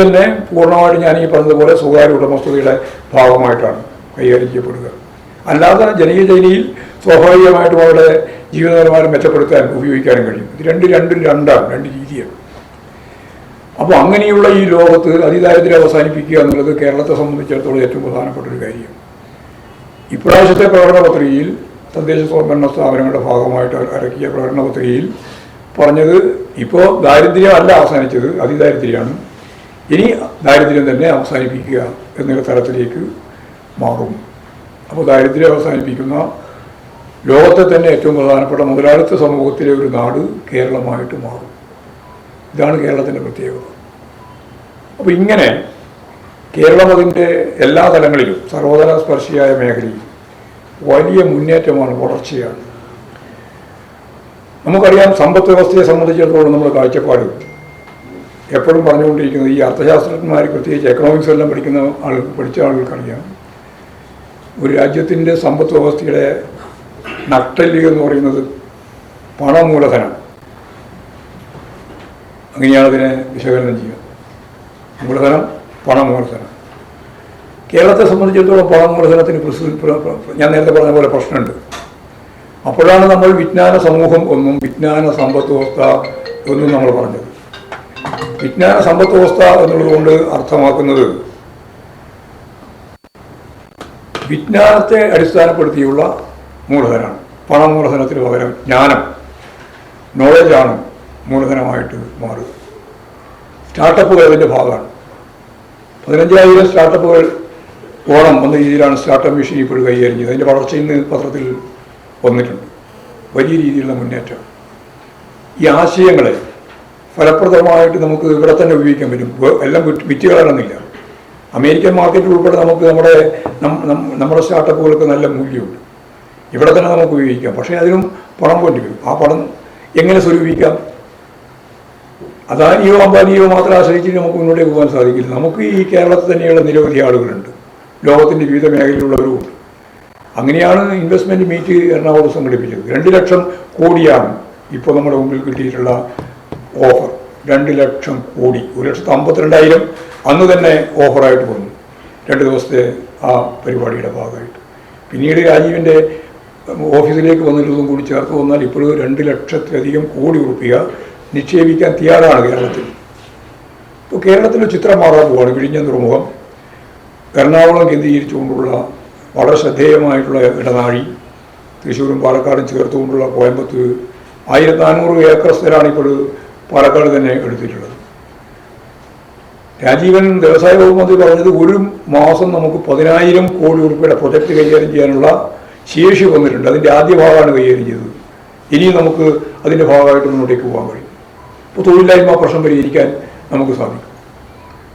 തന്നെ പൂർണമായിട്ട് ഞാൻ ഈ പറഞ്ഞതുപോലെ സ്വകാര്യ ഉടമസ്ഥതയുടെ ഭാഗമായിട്ടാണ് കൈകാര്യം ചെയ്യപ്പെടുക. അല്ലാതെ ജനകീയ ശൈലിയിൽ സ്വാഭാവികമായിട്ടും അവരുടെ ജീവിത നിലവാരം മെച്ചപ്പെടുത്താൻ ഉപയോഗിക്കാനും കഴിയും. ഇത് രണ്ട് രണ്ടും രണ്ടാണ് രണ്ട് രീതിയാണ്. അപ്പോൾ അങ്ങനെയുള്ള ഈ ലോകത്ത് അതിദാരിദ്ര്യം അവസാനിപ്പിക്കുക എന്നുള്ളത് കേരളത്തെ സംബന്ധിച്ചിടത്തോളം ഏറ്റവും പ്രധാനപ്പെട്ട ഒരു കാര്യം. ഇപ്രാവശ്യത്തെ പ്രകടന പത്രികയിൽ തദ്ദേശ സ്വയംഭരണ സ്ഥാപനങ്ങളുടെ ഭാഗമായിട്ട് ഇറക്കിയ പ്രകടന പത്രികയിൽ പറഞ്ഞത് ഇപ്പോൾ ദാരിദ്ര്യമല്ല അവസാനിച്ചത് അതിദാരിദ്ര്യമാണ്. ഇനി ദാരിദ്ര്യം തന്നെ അവസാനിപ്പിക്കുക എന്നൊരു തരത്തിലേക്ക് മാറും. അപ്പോൾ ദാരിദ്ര്യം അവസാനിപ്പിക്കുന്ന ലോകത്തെ തന്നെ ഏറ്റവും പ്രധാനപ്പെട്ട മുതലാളിത്ത സമൂഹത്തിലെ ഒരു നാട് കേരളമായിട്ട് മാറും. ഇതാണ് കേരളത്തിന്റെ പ്രത്യേകത. അപ്പോൾ ഇങ്ങനെ കേരളം അതിന്റെ എല്ലാ തലങ്ങളിലും സർവോദര സ്പർശിയായ മേഖലയിൽ വലിയ മുന്നേറ്റമാണ് വളർച്ചയാണ്. നമുക്കറിയാം സമ്പദ് വ്യവസ്ഥയെ സംബന്ധിച്ചിടത്തോളം നമ്മുടെ കാഴ്ചപ്പാട് എപ്പോഴും പറഞ്ഞുകൊണ്ടിരിക്കുന്നത് ഈ അർത്ഥശാസ്ത്രജ്ഞന്മാർ പ്രത്യേകിച്ച് എക്കണോമിക്സ് എല്ലാം പഠിക്കുന്ന ആൾ പഠിച്ച ആളുകൾക്കറിയാം. ഒരു രാജ്യത്തിന്റെ സമ്പത്ത് വ്യവസ്ഥയുടെ നട്ടൽ എന്ന് പറയുന്നത് പണമൂലധനം. അങ്ങനെയാണ് അതിനെ വിശകലനം ചെയ്യുക. മൂലധനം പണമൂലധനം. കേരളത്തെ സംബന്ധിച്ചിടത്തോളം പണമൂലധനത്തിന് ഞാൻ നേരത്തെ പറഞ്ഞ പോലെ പ്രശ്നമുണ്ട്. അപ്പോഴാണ് നമ്മൾ വിജ്ഞാന സമൂഹം ഒന്നും വിജ്ഞാന സമ്പത്ത് വ്യവസ്ഥ ഒന്നും നമ്മൾ പറഞ്ഞത്. വിജ്ഞാന സമ്പത്ത് വ്യവസ്ഥ എന്നുള്ളത് കൊണ്ട് അർത്ഥമാക്കുന്നത് വിജ്ഞാനത്തെ അടിസ്ഥാനപ്പെടുത്തിയുള്ള മൂലധനമാണ്. പണമൂലധനത്തിന് പകരം ജ്ഞാനം നോളജാണ് മൂലധനമായിട്ട് മാറുക. സ്റ്റാർട്ടപ്പുകൾ അതിന്റെ ഭാഗമാണ്. പതിനഞ്ചായിരം സ്റ്റാർട്ടപ്പുകൾ ഓണം എന്ന രീതിയിലാണ് സ്റ്റാർട്ടപ്പ് മിഷൻ ഇപ്പോൾ കൈകാര്യം അതിന്റെ വളർച്ച ഇന്ന് പത്രത്തിൽ വന്നിട്ടുണ്ട്. വലിയ രീതിയിലുള്ള മുന്നേറ്റം. ഈ ആശയങ്ങളെ ഫലപ്രദമായിട്ട് നമുക്ക് ഇവിടെ തന്നെ ഉപയോഗിക്കാൻ പറ്റും. എല്ലാം വിറ്റ് കളയണമെന്നില്ല അമേരിക്കൻ മാർക്കറ്റിൽ ഉൾപ്പെടെ നമുക്ക് നമ്മുടെ നമ്മുടെ സ്റ്റാർട്ടപ്പുകൾക്ക് നല്ല മൂല്യമുണ്ട്. ഇവിടെ തന്നെ നമുക്ക് ഉപയോഗിക്കാം. പക്ഷേ അതിനും പണം വേണ്ടി വരും. ആ പണം എങ്ങനെ സ്വരൂപിക്കാം? അദാനിയോ അംബാനിയോ മാത്രം ആശ്രയിച്ചിട്ട് നമുക്ക് മുന്നോട്ടേക്ക് പോകാൻ സാധിക്കില്ല. നമുക്ക് ഈ കേരളത്തിൽ തന്നെയുള്ള നിരവധി ആളുകളുണ്ട്. ലോകത്തിന്റെ വിവിധ മേഖലയിലുള്ളവരുമുണ്ട് അങ്ങനെയാണ് ഇൻവെസ്റ്റ്മെന്റ് മീറ്റ് എറണാകുളം സംഘടിപ്പിച്ചത്. രണ്ട് ലക്ഷം കോടിയാണ് ഇപ്പോൾ നമ്മുടെ മുമ്പിൽ കിട്ടിയിട്ടുള്ള ഓഫർ. രണ്ട് ലക്ഷം കോടി. ഒരു ലക്ഷത്തി അമ്പത്തിരണ്ടായിരം. അന്ന് തന്നെ ഓഫറായിട്ട് വന്നു. രണ്ട് ദിവസത്തെ ആ പരിപാടിയുടെ ഭാഗമായിട്ട്. പിന്നീട് രാജീവിന്റെ ഓഫീസിലേക്ക് വന്നിരുന്നതും കൂടി ചേർത്ത് വന്നാൽ ഇപ്പോഴും രണ്ട് ലക്ഷത്തിലധികം കോടി റുപ്യ നിക്ഷേപിക്കാൻ തയ്യാറാണ് കേരളത്തിൽ. ഇപ്പോൾ കേരളത്തിലെ ചിത്രം മാറാൻ പോവാണ്. വിഴിഞ്ഞ തുറമുഖം. എറണാകുളം കേന്ദ്രീകരിച്ചുകൊണ്ടുള്ള വളരെ ശ്രദ്ധേയമായിട്ടുള്ള ഇടനാഴി. തൃശ്ശൂരും പാലക്കാടും ചേർത്തുകൊണ്ടുള്ള കോയമ്പത്തൂർ. ആയിരത്തി നാനൂറ് ഏക്കർ സ്ഥലമാണ് ഇപ്പോൾ പാലക്കാട് തന്നെ എടുത്തിട്ടുള്ളത്. രാജീവൻ വ്യവസായ വകുപ്പ് മന്ത്രി പറഞ്ഞത് ഒരു മാസം നമുക്ക് പതിനായിരം കോടി ഉറുപ്പിയുടെ പ്രൊജക്ട് കൈകാര്യം ചെയ്യാനുള്ള ശേഷി വന്നിട്ടുണ്ട്. അതിന്റെ ആദ്യ ഭാഗമാണ് കൈകാര്യം ചെയ്തത്. ഇനിയും നമുക്ക് അതിന്റെ ഭാഗമായിട്ട് മുന്നോട്ടേക്ക് പോകാൻ കഴിയും. അപ്പോൾ തൊഴിലില്ലായ്മ പ്രശ്നം പരിഹരിക്കാൻ നമുക്ക് സാധിക്കും.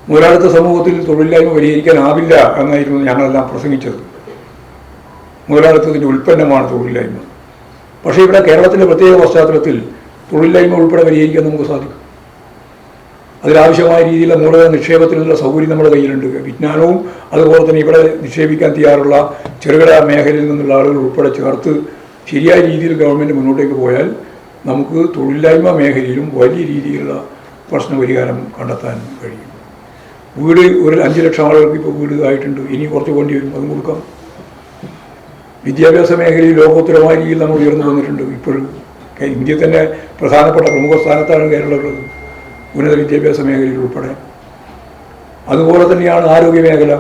മുതലാളിത്ത സമൂഹത്തിൽ തൊഴിലില്ലായ്മ പരിഹരിക്കാനാവില്ല എന്നായിരുന്നു ഞങ്ങളെല്ലാം പ്രസംഗിച്ചത്. മുതലാളിത്തത്തിന്റെ ഉൽപ്പന്നമാണ് തൊഴിലില്ലായ്മ. പക്ഷേ ഇവിടെ കേരളത്തിന്റെ പ്രത്യേക പശ്ചാത്തലത്തിൽ തൊഴിലില്ലായ്മ ഉൾപ്പെടെ പരിഹരിക്കാൻ നമുക്ക് സാധിക്കും. അതിലാവശ്യമായ രീതിയിലുള്ള മൂലധന നിക്ഷേപത്തിനുള്ള സൗകര്യം നമ്മുടെ കയ്യിലുണ്ട്. വിജ്ഞാനവും അതുപോലെ തന്നെ ഇവിടെ നിക്ഷേപിക്കാൻ തയ്യാറുള്ള ചെറുകിട മേഖലയിൽ നിന്നുള്ള ആളുകൾ ഉൾപ്പെടെ ചേർത്ത് ശരിയായ രീതിയിൽ ഗവൺമെന്റ് മുന്നോട്ടേക്ക് പോയാൽ നമുക്ക് തൊഴിലില്ലായ്മ മേഖലയിലും വലിയ രീതിയിലുള്ള പ്രശ്ന പരിഹാരം കണ്ടെത്താൻ കഴിയും. വീട് ഒരു അഞ്ച് ലക്ഷം ആളുകൾക്ക് ഇപ്പോൾ വീട് ആയിട്ടുണ്ട്. ഇനി കുറച്ച് വേണ്ടി വരും. അതും കൊടുക്കാം. വിദ്യാഭ്യാസ മേഖലയിൽ ലോകോത്തരമായ രീതിയിൽ നമ്മൾ ഉയർന്നു വന്നിട്ടുണ്ട്. ഇപ്പോഴും ഇന്ത്യയിൽ തന്നെ പ്രധാനപ്പെട്ട പ്രമുഖ സ്ഥാനത്താണ് കേരളം ഉള്ളത്. ഉന്നത വിദ്യാഭ്യാസ മേഖലയിൽ ഉൾപ്പെടെ. അതുപോലെ തന്നെയാണ് ആരോഗ്യ മേഖല.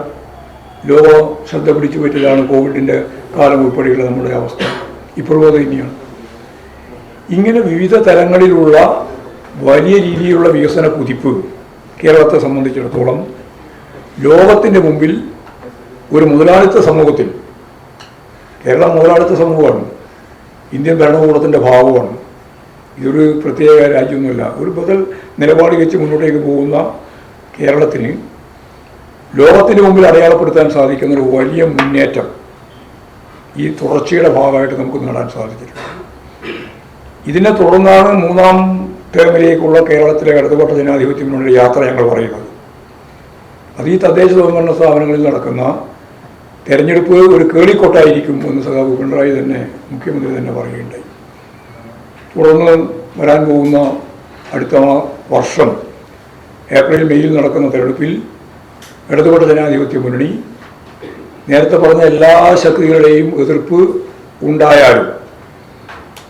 ലോക ശ്രദ്ധ പിടിച്ചു പറ്റിയതാണ് കോവിഡിന്റെ കാലം ഉൾപ്പെടെയുള്ള നമ്മുടെ അവസ്ഥ. ഇപ്പോഴും അത് തന്നെയാണ്. ഇങ്ങനെ വിവിധ തലങ്ങളിലുള്ള വലിയ രീതിയിലുള്ള വികസന കുതിപ്പ് കേരളത്തെ സംബന്ധിച്ചിടത്തോളം ലോകത്തിന്റെ മുമ്പിൽ ഒരു മുതലാളിത്ത സമൂഹത്തിൽ കേരളം മുതലാളിത്ത സമൂഹമാണ് ഇന്ത്യൻ ഭരണകൂടത്തിന്റെ ഭാഗമാണ് ഇതൊരു പ്രത്യേക രാജ്യമൊന്നുമല്ല. ഒരു ബദൽ നിലപാട് വെച്ച് മുന്നോട്ടേക്ക് പോകുന്ന കേരളത്തിന് ലോകത്തിന് മുമ്പിൽ അടയാളപ്പെടുത്താൻ സാധിക്കുന്ന ഒരു വലിയ മുന്നേറ്റം ഈ തുടർച്ചയുടെ ഭാഗമായിട്ട് നമുക്ക് നേടാൻ സാധിച്ചിട്ടുണ്ട്. ഇതിനെ തുടർന്നാണ് മൂന്നാം ടേമിലേക്കുള്ള കേരളത്തിലെ ഇടതുപക്ഷ ജനാധിപത്യ മുന്നണിയുടെ യാത്ര ഞങ്ങൾ പറയുന്നത്. അത് ഈ തദ്ദേശ സ്വയംഭരണ സ്ഥാപനങ്ങളിൽ നടക്കുന്ന തെരഞ്ഞെടുപ്പ് ഒരു കേളിക്കൊട്ടായിരിക്കും എന്ന് സഖാവ് പിണറായി തന്നെ മുഖ്യമന്ത്രി തന്നെ പറയുകയുണ്ടായി. തുടർന്ന് വരാൻ പോകുന്ന അടുത്ത വർഷം ഏപ്രിൽ മെയ്യിൽ നടക്കുന്ന തെരഞ്ഞെടുപ്പിൽ ഇടതുപക്ഷ ജനാധിപത്യ മുന്നണി നേരത്തെ പറഞ്ഞ എല്ലാ ശക്തികളുടെയും എതിർപ്പ് ഉണ്ടായാലും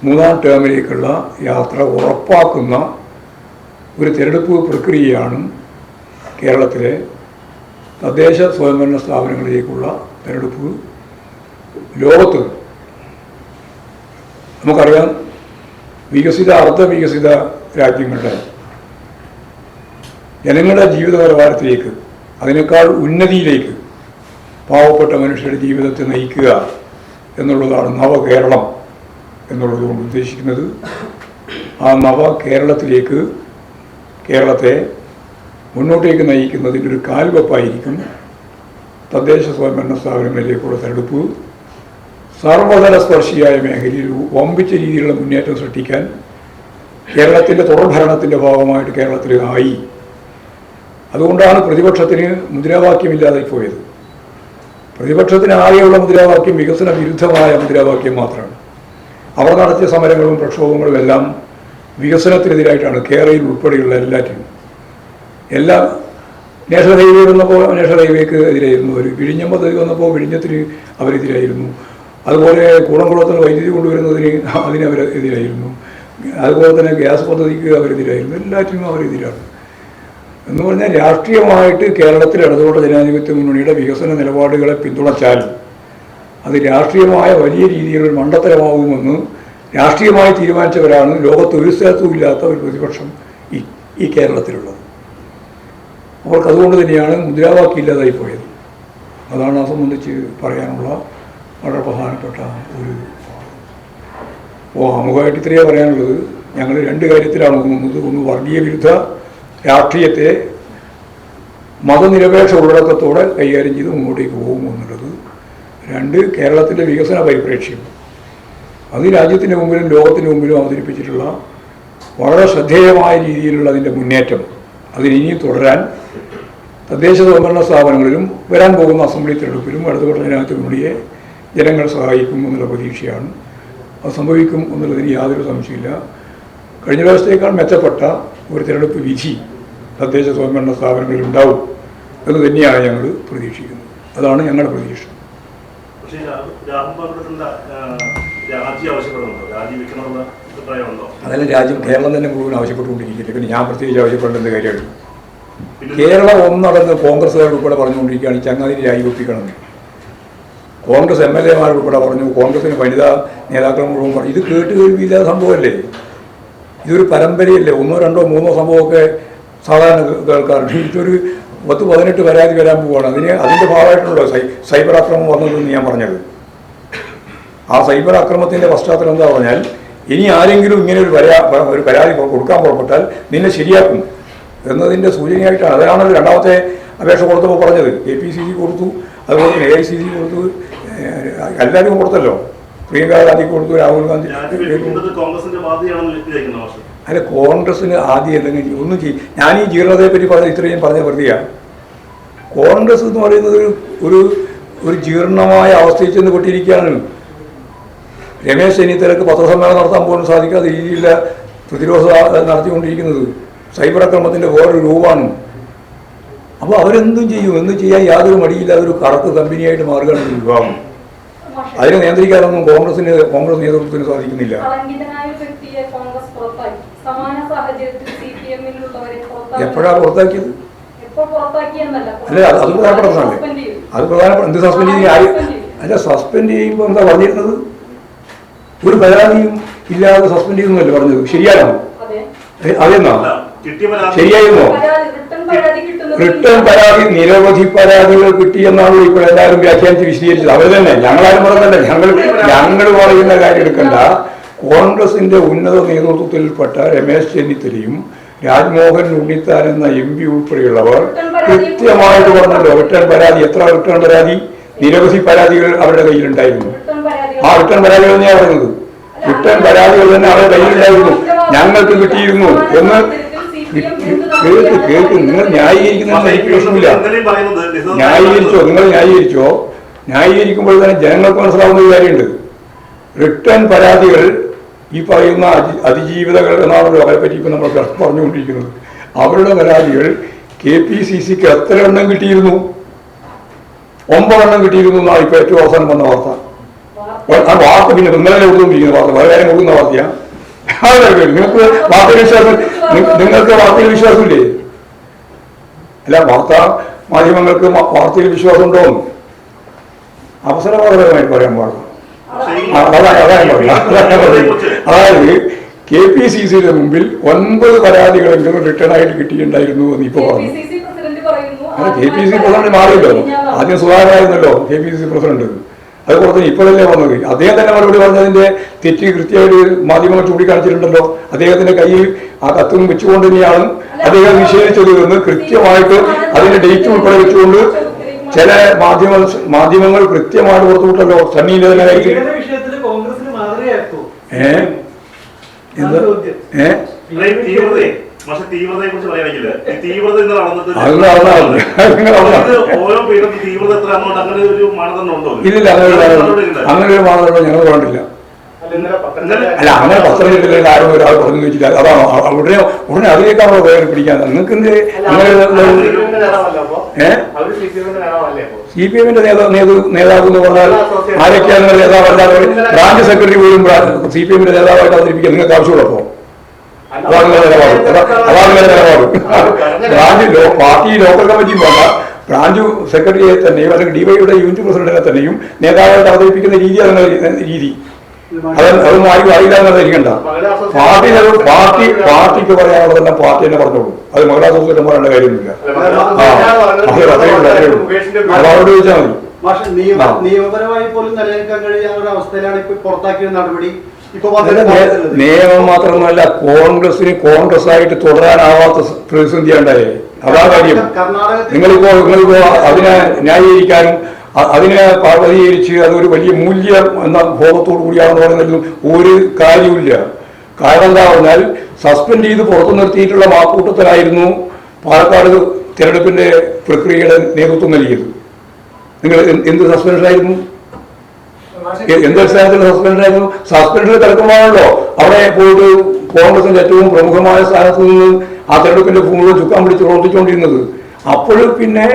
മൂന്നാം ടേമിലേക്കുള്ള യാത്ര ഉറപ്പാക്കുന്ന ഒരു തിരഞ്ഞെടുപ്പ് പ്രക്രിയയാണ് കേരളത്തിലെ തദ്ദേശ സ്വയംഭരണ സ്ഥാപനങ്ങളിലേക്കുള്ള തിരഞ്ഞെടുപ്പ് ലോകത്ത് നമുക്കറിയാം വികസിത അർദ്ധ വികസിത രാജ്യങ്ങളുടെ ജനങ്ങളുടെ ജീവിത നിലവാരത്തിലേക്ക് അതിനേക്കാൾ ഉന്നതിയിലേക്ക് പാവപ്പെട്ട മനുഷ്യരുടെ ജീവിതത്തെ നയിക്കുക എന്നുള്ളതാണ് നവകേരളം എന്നുള്ളതുകൊണ്ട് ഉദ്ദേശിക്കുന്നത്. ആ നവ കേരളത്തിലേക്ക് കേരളത്തെ മുന്നോട്ടേക്ക് നയിക്കുന്നതിന്റെ ഒരു കാൽവെപ്പായിരിക്കും തദ്ദേശ സ്വയംഭരണ സ്ഥാപനങ്ങളിലേക്കുള്ള തെരഞ്ഞെടുപ്പ് സർവതല സ്പർശിയായ മേഖലയിൽ വമ്പിച്ച രീതിയിലുള്ള മുന്നേറ്റം സൃഷ്ടിക്കാൻ കേരളത്തിന്റെ തുടർഭരണത്തിന്റെ ഭാഗമായിട്ട് കേരളത്തിൽ ആയി. അതുകൊണ്ടാണ് പ്രതിപക്ഷത്തിന് മുദ്രാവാക്യമില്ലാതെ പോയത്. പ്രതിപക്ഷത്തിന് ആകെയുള്ള മുദ്രാവാക്യം വികസന വിരുദ്ധമായ മുദ്രാവാക്യം മാത്രമാണ്. അവർ നടത്തിയ സമരങ്ങളും പ്രക്ഷോഭങ്ങളും എല്ലാം വികസനത്തിനെതിരായിട്ടാണ് കേരളയിൽ ഉൾപ്പെടെയുള്ള എല്ലാറ്റിനും എല്ലാ നാഷണൽ ഹൈവേ വന്നപ്പോൾ നാഷണൽ ഹൈവേക്ക് എതിരായിരുന്നു അവർ വിഴിഞ്ഞം പദ്ധതി വന്നപ്പോൾ വിഴിഞ്ഞത്തിന് അവരെതിരായിരുന്നു. അതുപോലെ കൂടംകുളത്തിന് വൈദ്യുതി കൊണ്ടുവരുന്നതിന് അതിന് അവർ എതിരായിരുന്നു. അതുപോലെ തന്നെ ഗ്യാസ് പദ്ധതിക്ക് അവരെതിരായിരുന്നു. എല്ലാറ്റിനും അവരെതിരാണ്. എന്ന് പറഞ്ഞാൽ രാഷ്ട്രീയമായിട്ട് കേരളത്തിൽ ഇടതുപക്ഷ ജനാധിപത്യ മുന്നണിയുടെ വികസന നിലപാടുകളെ പിന്തുണച്ചാൽ അത് രാഷ്ട്രീയമായ വലിയ രീതിയിലൊരു മണ്ടത്തരമാകുമെന്ന് രാഷ്ട്രീയമായി തീരുമാനിച്ചവരാണ്. ലോകത്ത് ഒരു സ്ഥലത്തും ഇല്ലാത്ത ഒരു പ്രതിപക്ഷം ഈ ഈ കേരളത്തിലുള്ളത്. അവർക്ക് അതുകൊണ്ട് തന്നെയാണ് മുദ്രാവാക്യം ഇല്ലാതായി പോയത്. അതാണ് ആ സംബന്ധിച്ച് പറയാനുള്ള വളരെ പ്രധാനപ്പെട്ട ഒരു ഓ ആമുഖമായിട്ട് ഇത്രയേ പറയാനുള്ളത്. ഞങ്ങൾ രണ്ട് കാര്യത്തിലാണ് ഒന്നുന്നത് ഒന്ന് വർഗീയ വിരുദ്ധ രാഷ്ട്രീയത്തെ മതനിരപേക്ഷ ഉള്ളടക്കത്തോടെ കൈകാര്യം ചെയ്ത് മുന്നോട്ടേക്ക് പോകും എന്നുള്ളത്. രണ്ട് കേരളത്തിന്റെ വികസന പരിപ്രേക്ഷ്യം. അത് രാജ്യത്തിന്റെ മുമ്പിലും ലോകത്തിന്റെ മുമ്പിലും അവതരിപ്പിച്ചിട്ടുള്ള വളരെ ശ്രദ്ധേയമായ രീതിയിലുള്ള അതിന്റെ മുന്നേറ്റം. അതിനിയും തുടരാൻ തദ്ദേശ സ്വയംഭരണ സ്ഥാപനങ്ങളിലും വരാൻ പോകുന്ന അസംബ്ലി തിരഞ്ഞെടുപ്പിലും അടുത്ത ഘട്ടത്തിനകത്ത് മുന്നണിയെ ജനങ്ങൾ സഹായിക്കും എന്നുള്ള പ്രതീക്ഷയാണ്. അത് സംഭവിക്കും എന്നുള്ളതിന് യാതൊരു സംശയമില്ല കഴിഞ്ഞ പ്രാവശ്യത്തേക്കാൾ മെച്ചപ്പെട്ട ഒരു തിരഞ്ഞെടുപ്പ് വിധി തദ്ദേശ സ്വയംഭരണ സ്ഥാപനങ്ങളിൽ ഉണ്ടാവും എന്ന് തന്നെയാണ് ഞങ്ങൾ പ്രതീക്ഷിക്കുന്നത്. അതാണ് ഞങ്ങളുടെ പ്രതീക്ഷ. അതല്ല രാജ്യം കേരളം തന്നെ മുഴുവൻ ആവശ്യപ്പെട്ടുകൊണ്ടിരിക്കില്ല പിന്നെ ഞാൻ പ്രത്യേകിച്ച് ആവശ്യപ്പെടേണ്ട കാര്യമാണ് കേരളം ഒന്നടന്ന് കോൺഗ്രസ്സുകാർ ഉൾപ്പെടെ പറഞ്ഞുകൊണ്ടിരിക്കുകയാണ് ചങ്ങാതിരി രാജിവെപ്പിക്കണമെന്ന്. കോൺഗ്രസ് എം എൽ എമാർ ഉൾപ്പെടെ പറഞ്ഞു കോൺഗ്രസിന് വനിതാ നേതാക്കൾ മുഴുവൻ പറഞ്ഞു. ഇത് കേട്ട് കേൾവിയില്ലാത്ത സംഭവമല്ലേ? ഇതൊരു പരമ്പരയല്ലേ? ഒന്നോ രണ്ടോ മൂന്നോ സംഭവമൊക്കെ സാധാരണ കേൾക്കാറുണ്ട്. ഇതൊരു പത്ത് പതിനെട്ട് പരാതി വരാൻ പോവുകയാണ് അതിന് അതിന്റെ ഭാഗമായിട്ടുള്ള സൈ സൈബർ ആക്രമം വന്നതെന്ന് ഞാൻ പറഞ്ഞത്. ആ സൈബർ ആക്രമണത്തിന്റെ പശ്ചാത്തലം എന്താ പറഞ്ഞാൽ ഇനി ആരെങ്കിലും ഇങ്ങനെ ഒരു പരാ ഒരു പരാതി കൊടുക്കാൻ പുറപ്പെട്ടാൽ നിന്നെ ശരിയാക്കും എന്നതിന്റെ സൂചനയായിട്ടാണ്. അതാണല്ലോ രണ്ടാമത്തെ അപേക്ഷ കൊടുത്തപ്പോൾ പറഞ്ഞത് എ പി സി സി കൊടുത്തു അതുപോലെ തന്നെ എ ഐ സി സി കൊടുത്തു എല്ലാവരും കൊടുത്തല്ലോ. പ്രിയങ്ക ഗാന്ധി കൊടുത്തു രാഹുൽ ഗാന്ധി അല്ല കോൺഗ്രസിന് ആദ്യം എന്തെങ്കിലും ഒന്നും ചെയ്യും. ഞാൻ ഈ ജീർണതയെ പറ്റി പറഞ്ഞ ഇത്രയും പറഞ്ഞ വെറുതെയാണ്. കോൺഗ്രസ് എന്ന് പറയുന്നത് ഒരു ഒരു ജീർണമായ അവസ്ഥയിൽ ചെന്ന് പെട്ടിരിക്കുകയാണ്. രമേശ് ചെന്നിത്തലക്ക് പത്രസമ്മേളനം നടത്താൻ പോലും സാധിക്കാത്ത രീതിയിലുള്ള പ്രതിരോധ നടത്തിക്കൊണ്ടിരിക്കുന്നത്. സൈബർ ആക്രമണത്തിന്റെ വേറൊരു രൂപമാണ്. അപ്പോൾ അവരെന്തും ചെയ്യും? എന്തും ചെയ്യാൻ യാതൊരു മടിയില്ലാതെ ഒരു കറുത്ത കമ്പനിയായിട്ട് മാറുകയാണ് വിഭാഗം. അതിനെ നിയന്ത്രിക്കാനൊന്നും കോൺഗ്രസിന് കോൺഗ്രസ് നേതൃത്വത്തിന് സാധിക്കുന്നില്ല. എപ്പോഴാ പുറത്താക്കിയത്? അല്ല അത് പ്രധാനപ്പെട്ടതാണ്. അത് പ്രധാനപ്പെട്ട എന്ത് സസ്പെൻഡ് ചെയ്യും ആര് അല്ല സസ്പെൻഡ് ചെയ്യുമ്പോൾ എന്താ പറഞ്ഞിരുന്നത്? ഒരു പരാതിയും ഇല്ലാതെ സസ്പെൻഡ് ചെയ്യുന്നല്ലേ പറഞ്ഞത്? ശരിയാണോ? അതെന്നാ? ശരിയായിരുന്നോ? റിട്ടേൺ പരാതി നിരവധി പരാതികൾ കിട്ടിയെന്നാണ് ഇപ്പോൾ എല്ലാവരും വ്യാഖ്യാനിച്ച് വിശദീകരിച്ചത്. അവർ തന്നെ ഞങ്ങളാരും പറഞ്ഞല്ല ഞങ്ങൾ ഞങ്ങൾ പറയുന്ന കാര്യം എടുക്കണ്ട. കോൺഗ്രസിന്റെ ഉന്നത നേതൃത്വത്തിൽപ്പെട്ട രമേശ് ചെന്നിത്തലയും രാജ്മോഹൻ ഉണ്ണിത്താൻ എന്ന എം പി ഉൾപ്പെടെയുള്ളവർ കൃത്യമായിട്ട് പറഞ്ഞല്ലോ റിട്ടേൺ പരാതി എത്ര റിട്ടേൺ പരാതി? നിരവധി പരാതികൾ അവരുടെ കയ്യിലുണ്ടായിരുന്നു. ആ റിട്ടേൺ പരാതികൾ തന്നെയാണ് പറയുന്നത് റിട്ടേൺ പരാതികൾ തന്നെ അവരുടെ കയ്യിലുണ്ടായിരുന്നു. ഞങ്ങൾക്ക് കിട്ടിയിരുന്നു എന്ന് കേൾക്ക് കേൾക്ക്. നിങ്ങൾ ന്യായീകരിക്കുന്ന എനിക്ക് പ്രശ്നമില്ല ന്യായീകരിച്ചോ? നിങ്ങൾ ന്യായീകരിച്ചോ? ന്യായീകരിക്കുമ്പോൾ തന്നെ ജനങ്ങൾക്ക് മനസ്സിലാവുന്ന ഒരു കാര്യമുണ്ട്. റിട്ടേൺ പരാതികൾ ഈ പറയുന്ന അതി അതിജീവിതകൾ എന്നാണല്ലോ അവരെ പറ്റി ഇപ്പം നമ്മൾ പറഞ്ഞുകൊണ്ടിരിക്കുന്നത്. അവരുടെ പരാതികൾ കെ പി സി സിക്ക് എത്ര എണ്ണം കിട്ടിയിരുന്നു? ഒമ്പതെണ്ണം കിട്ടിയിരുന്നു എന്നാണ് ഇപ്പോൾ ഏറ്റവും അവസാനം വന്ന വാർത്ത. ആ വാർത്ത പിന്നെ നിങ്ങളെ കൊടുത്തുകൊണ്ടിരിക്കുന്ന വാർത്ത. വളരെ കൊടുക്കുന്ന വാർത്തയാ? അതെ, നിങ്ങൾക്ക് വാർത്തയിൽ വിശ്വാസം നിങ്ങൾക്ക് വാർത്തയിൽ വിശ്വാസമില്ലേ? അല്ല വാർത്താ മാധ്യമങ്ങൾക്ക് വാർത്തയിൽ വിശ്വാസം വിശ്വാസമുണ്ടോ? അവസരവാദപരമായിട്ട് പറയാൻ പാടില്ല. അതായത് കെ പി സി സിയുടെ മുമ്പിൽ ഒൻപത് പരാതികളെങ്കിലും റിട്ടേൺ ആയിട്ട് കിട്ടിയിട്ടുണ്ടായിരുന്നു എന്ന് ഇപ്പൊ പറഞ്ഞു. കെ പി സി പ്രസിഡന്റ് മാറിയില്ലല്ലോ ആദ്യം സുധാകരായിരുന്നല്ലോ K P C C president. അതുപോലെ കൊടുത്തത് ഇപ്പോഴല്ലേ വന്നത്? അദ്ദേഹം തന്നെ മറുപടി പറഞ്ഞതിന്റെ തെറ്റ് കൃത്യമായിട്ട് മാധ്യമങ്ങൾ ചൂണ്ടിക്കാണിച്ചിട്ടുണ്ടല്ലോ. അദ്ദേഹത്തിന്റെ കയ്യിൽ ആ കത്തും വെച്ചുകൊണ്ട് തന്നെയാണ് അദ്ദേഹം നിഷേധിച്ചത് എന്ന് കൃത്യമായിട്ട് അതിന്റെ ഡേറ്റ് ഉൾപ്പെടെ വെച്ചുകൊണ്ട് ചില മാധ്യമ മാധ്യമങ്ങൾ കൃത്യമായിട്ട് പുറത്തുവിട്ടല്ലോ സണ്ണീന്റെ തന്നെ കാര്യത്തിൽ ഏഹ് വിഷയത്തിൽ പക്ഷെ പറയുകയാണെങ്കിൽ ഈ തീവ്രത ഇന്ന് നടന്നിട്ട് ഇത് ഓരോ തീവ്രത എത്ര അങ്ങനെ ഒരു മാനദണ്ഡം ഉണ്ടോ ഇല്ലില്ല അങ്ങനെ ഒരു മാനദണ്ഡം- ഞങ്ങൾ കണ്ടില്ല. അല്ല അങ്ങനെ പത്രത്തിൽ ആരും ഒരാൾ പറഞ്ഞു വെച്ചില്ല അതാണ് ഉടനെ ഉടനെ അതിലേക്കാണോ വേറെ പിടിക്കാൻ. നിങ്ങൾക്ക് സി പി എമ്മിന്റെ നേതാവ് നേതൃ- നേതാവ് എന്ന് പറഞ്ഞാൽ ആരൊക്കെയാണ് നിങ്ങളുടെ നേതാവ് അല്ലാതെ ബ്രാഞ്ച് സെക്രട്ടറി പോലും സി പി എമ്മിന്റെ നേതാവായിട്ട് അവതരിപ്പിക്കാൻ നിങ്ങൾക്ക് ആവശ്യമുള്ളപ്പോ ബ്രാഞ്ച് പാർട്ടി ലോക്കൽ കമ്മിറ്റിയും വേണ്ട ബ്രാഞ്ച് സെക്രട്ടറിയെ തന്നെയും അല്ലെങ്കിൽ ഡിവൈയുടെ യൂണിറ്റ് പ്രസിഡന്റിനെ തന്നെയും നേതാവായിട്ട് അവതരിപ്പിക്കുന്ന രീതി നിങ്ങളുടെ രീതി. അത് അത് വായി എന്നതിരിക്കണ്ട പാർട്ടി പാർട്ടി പാർട്ടിക്ക് പറയാനുള്ളതെല്ലാം പാർട്ടി തന്നെ പറഞ്ഞോളൂ. അത് മഹിളാ സൗകര്യം പറയേണ്ട കാര്യമൊന്നുമില്ല ആ അത് അവരോട് ചോദിച്ചാൽ മതി. നിയമപരമായി പോലും നിലനിൽക്കാൻ ഒരു അവസ്ഥയിലാണ് ഇപ്പൊ പുറത്താക്കിയ നടപടി. നിയമം മാത്രമല്ല കോൺഗ്രസിന് കോൺഗ്രസ് ആയിട്ട് തുടരാനാവാത്ത പ്രതിസന്ധി ഉണ്ടായേ. അതാ കാര്യം. നിങ്ങളിപ്പോ നിങ്ങളിപ്പോ അതിനെ ന്യായീകരിക്കാനും അതിനെ പാർവതീകരിച്ച് അതൊരു വലിയ മൂല്യം എന്ന ബോധത്തോടു കൂടിയാണ് പറയുന്നതിലും ഒരു കാര്യമില്ല കാരണം എന്താ പറഞ്ഞാൽ സസ്പെൻഡ് ചെയ്ത് പുറത്തു നിർത്തിയിട്ടുള്ള മാക്കൂട്ടത്തിലായിരുന്നു പാലക്കാട് തിരഞ്ഞെടുപ്പിന്റെ പ്രക്രിയയുടെ നേതൃത്വം നൽകിയത്. നിങ്ങൾ എന്ത് സസ്പെൻഷൻ സസ്പെൻഷനായിരുന്നു? എ- എന്ത് അടിസ്ഥാനത്തിൽ സസ്പെൻഡായിരുന്നു സസ്പെൻഡിൽ കിടക്കുമ്പോഴാണല്ലോ അവിടെ പോയിട്ട് കോൺഗ്രസിന്റെ ഏറ്റവും പ്രമുഖമായ സ്ഥാനത്ത് നിന്ന് ആ തെരഞ്ഞെടുപ്പിന്റെ മുഴുവൻ ചുക്കാൻ പിടിച്ച് പ്രവർത്തിച്ചുകൊണ്ടിരുന്നത്. അപ്പോഴും പിന്നെ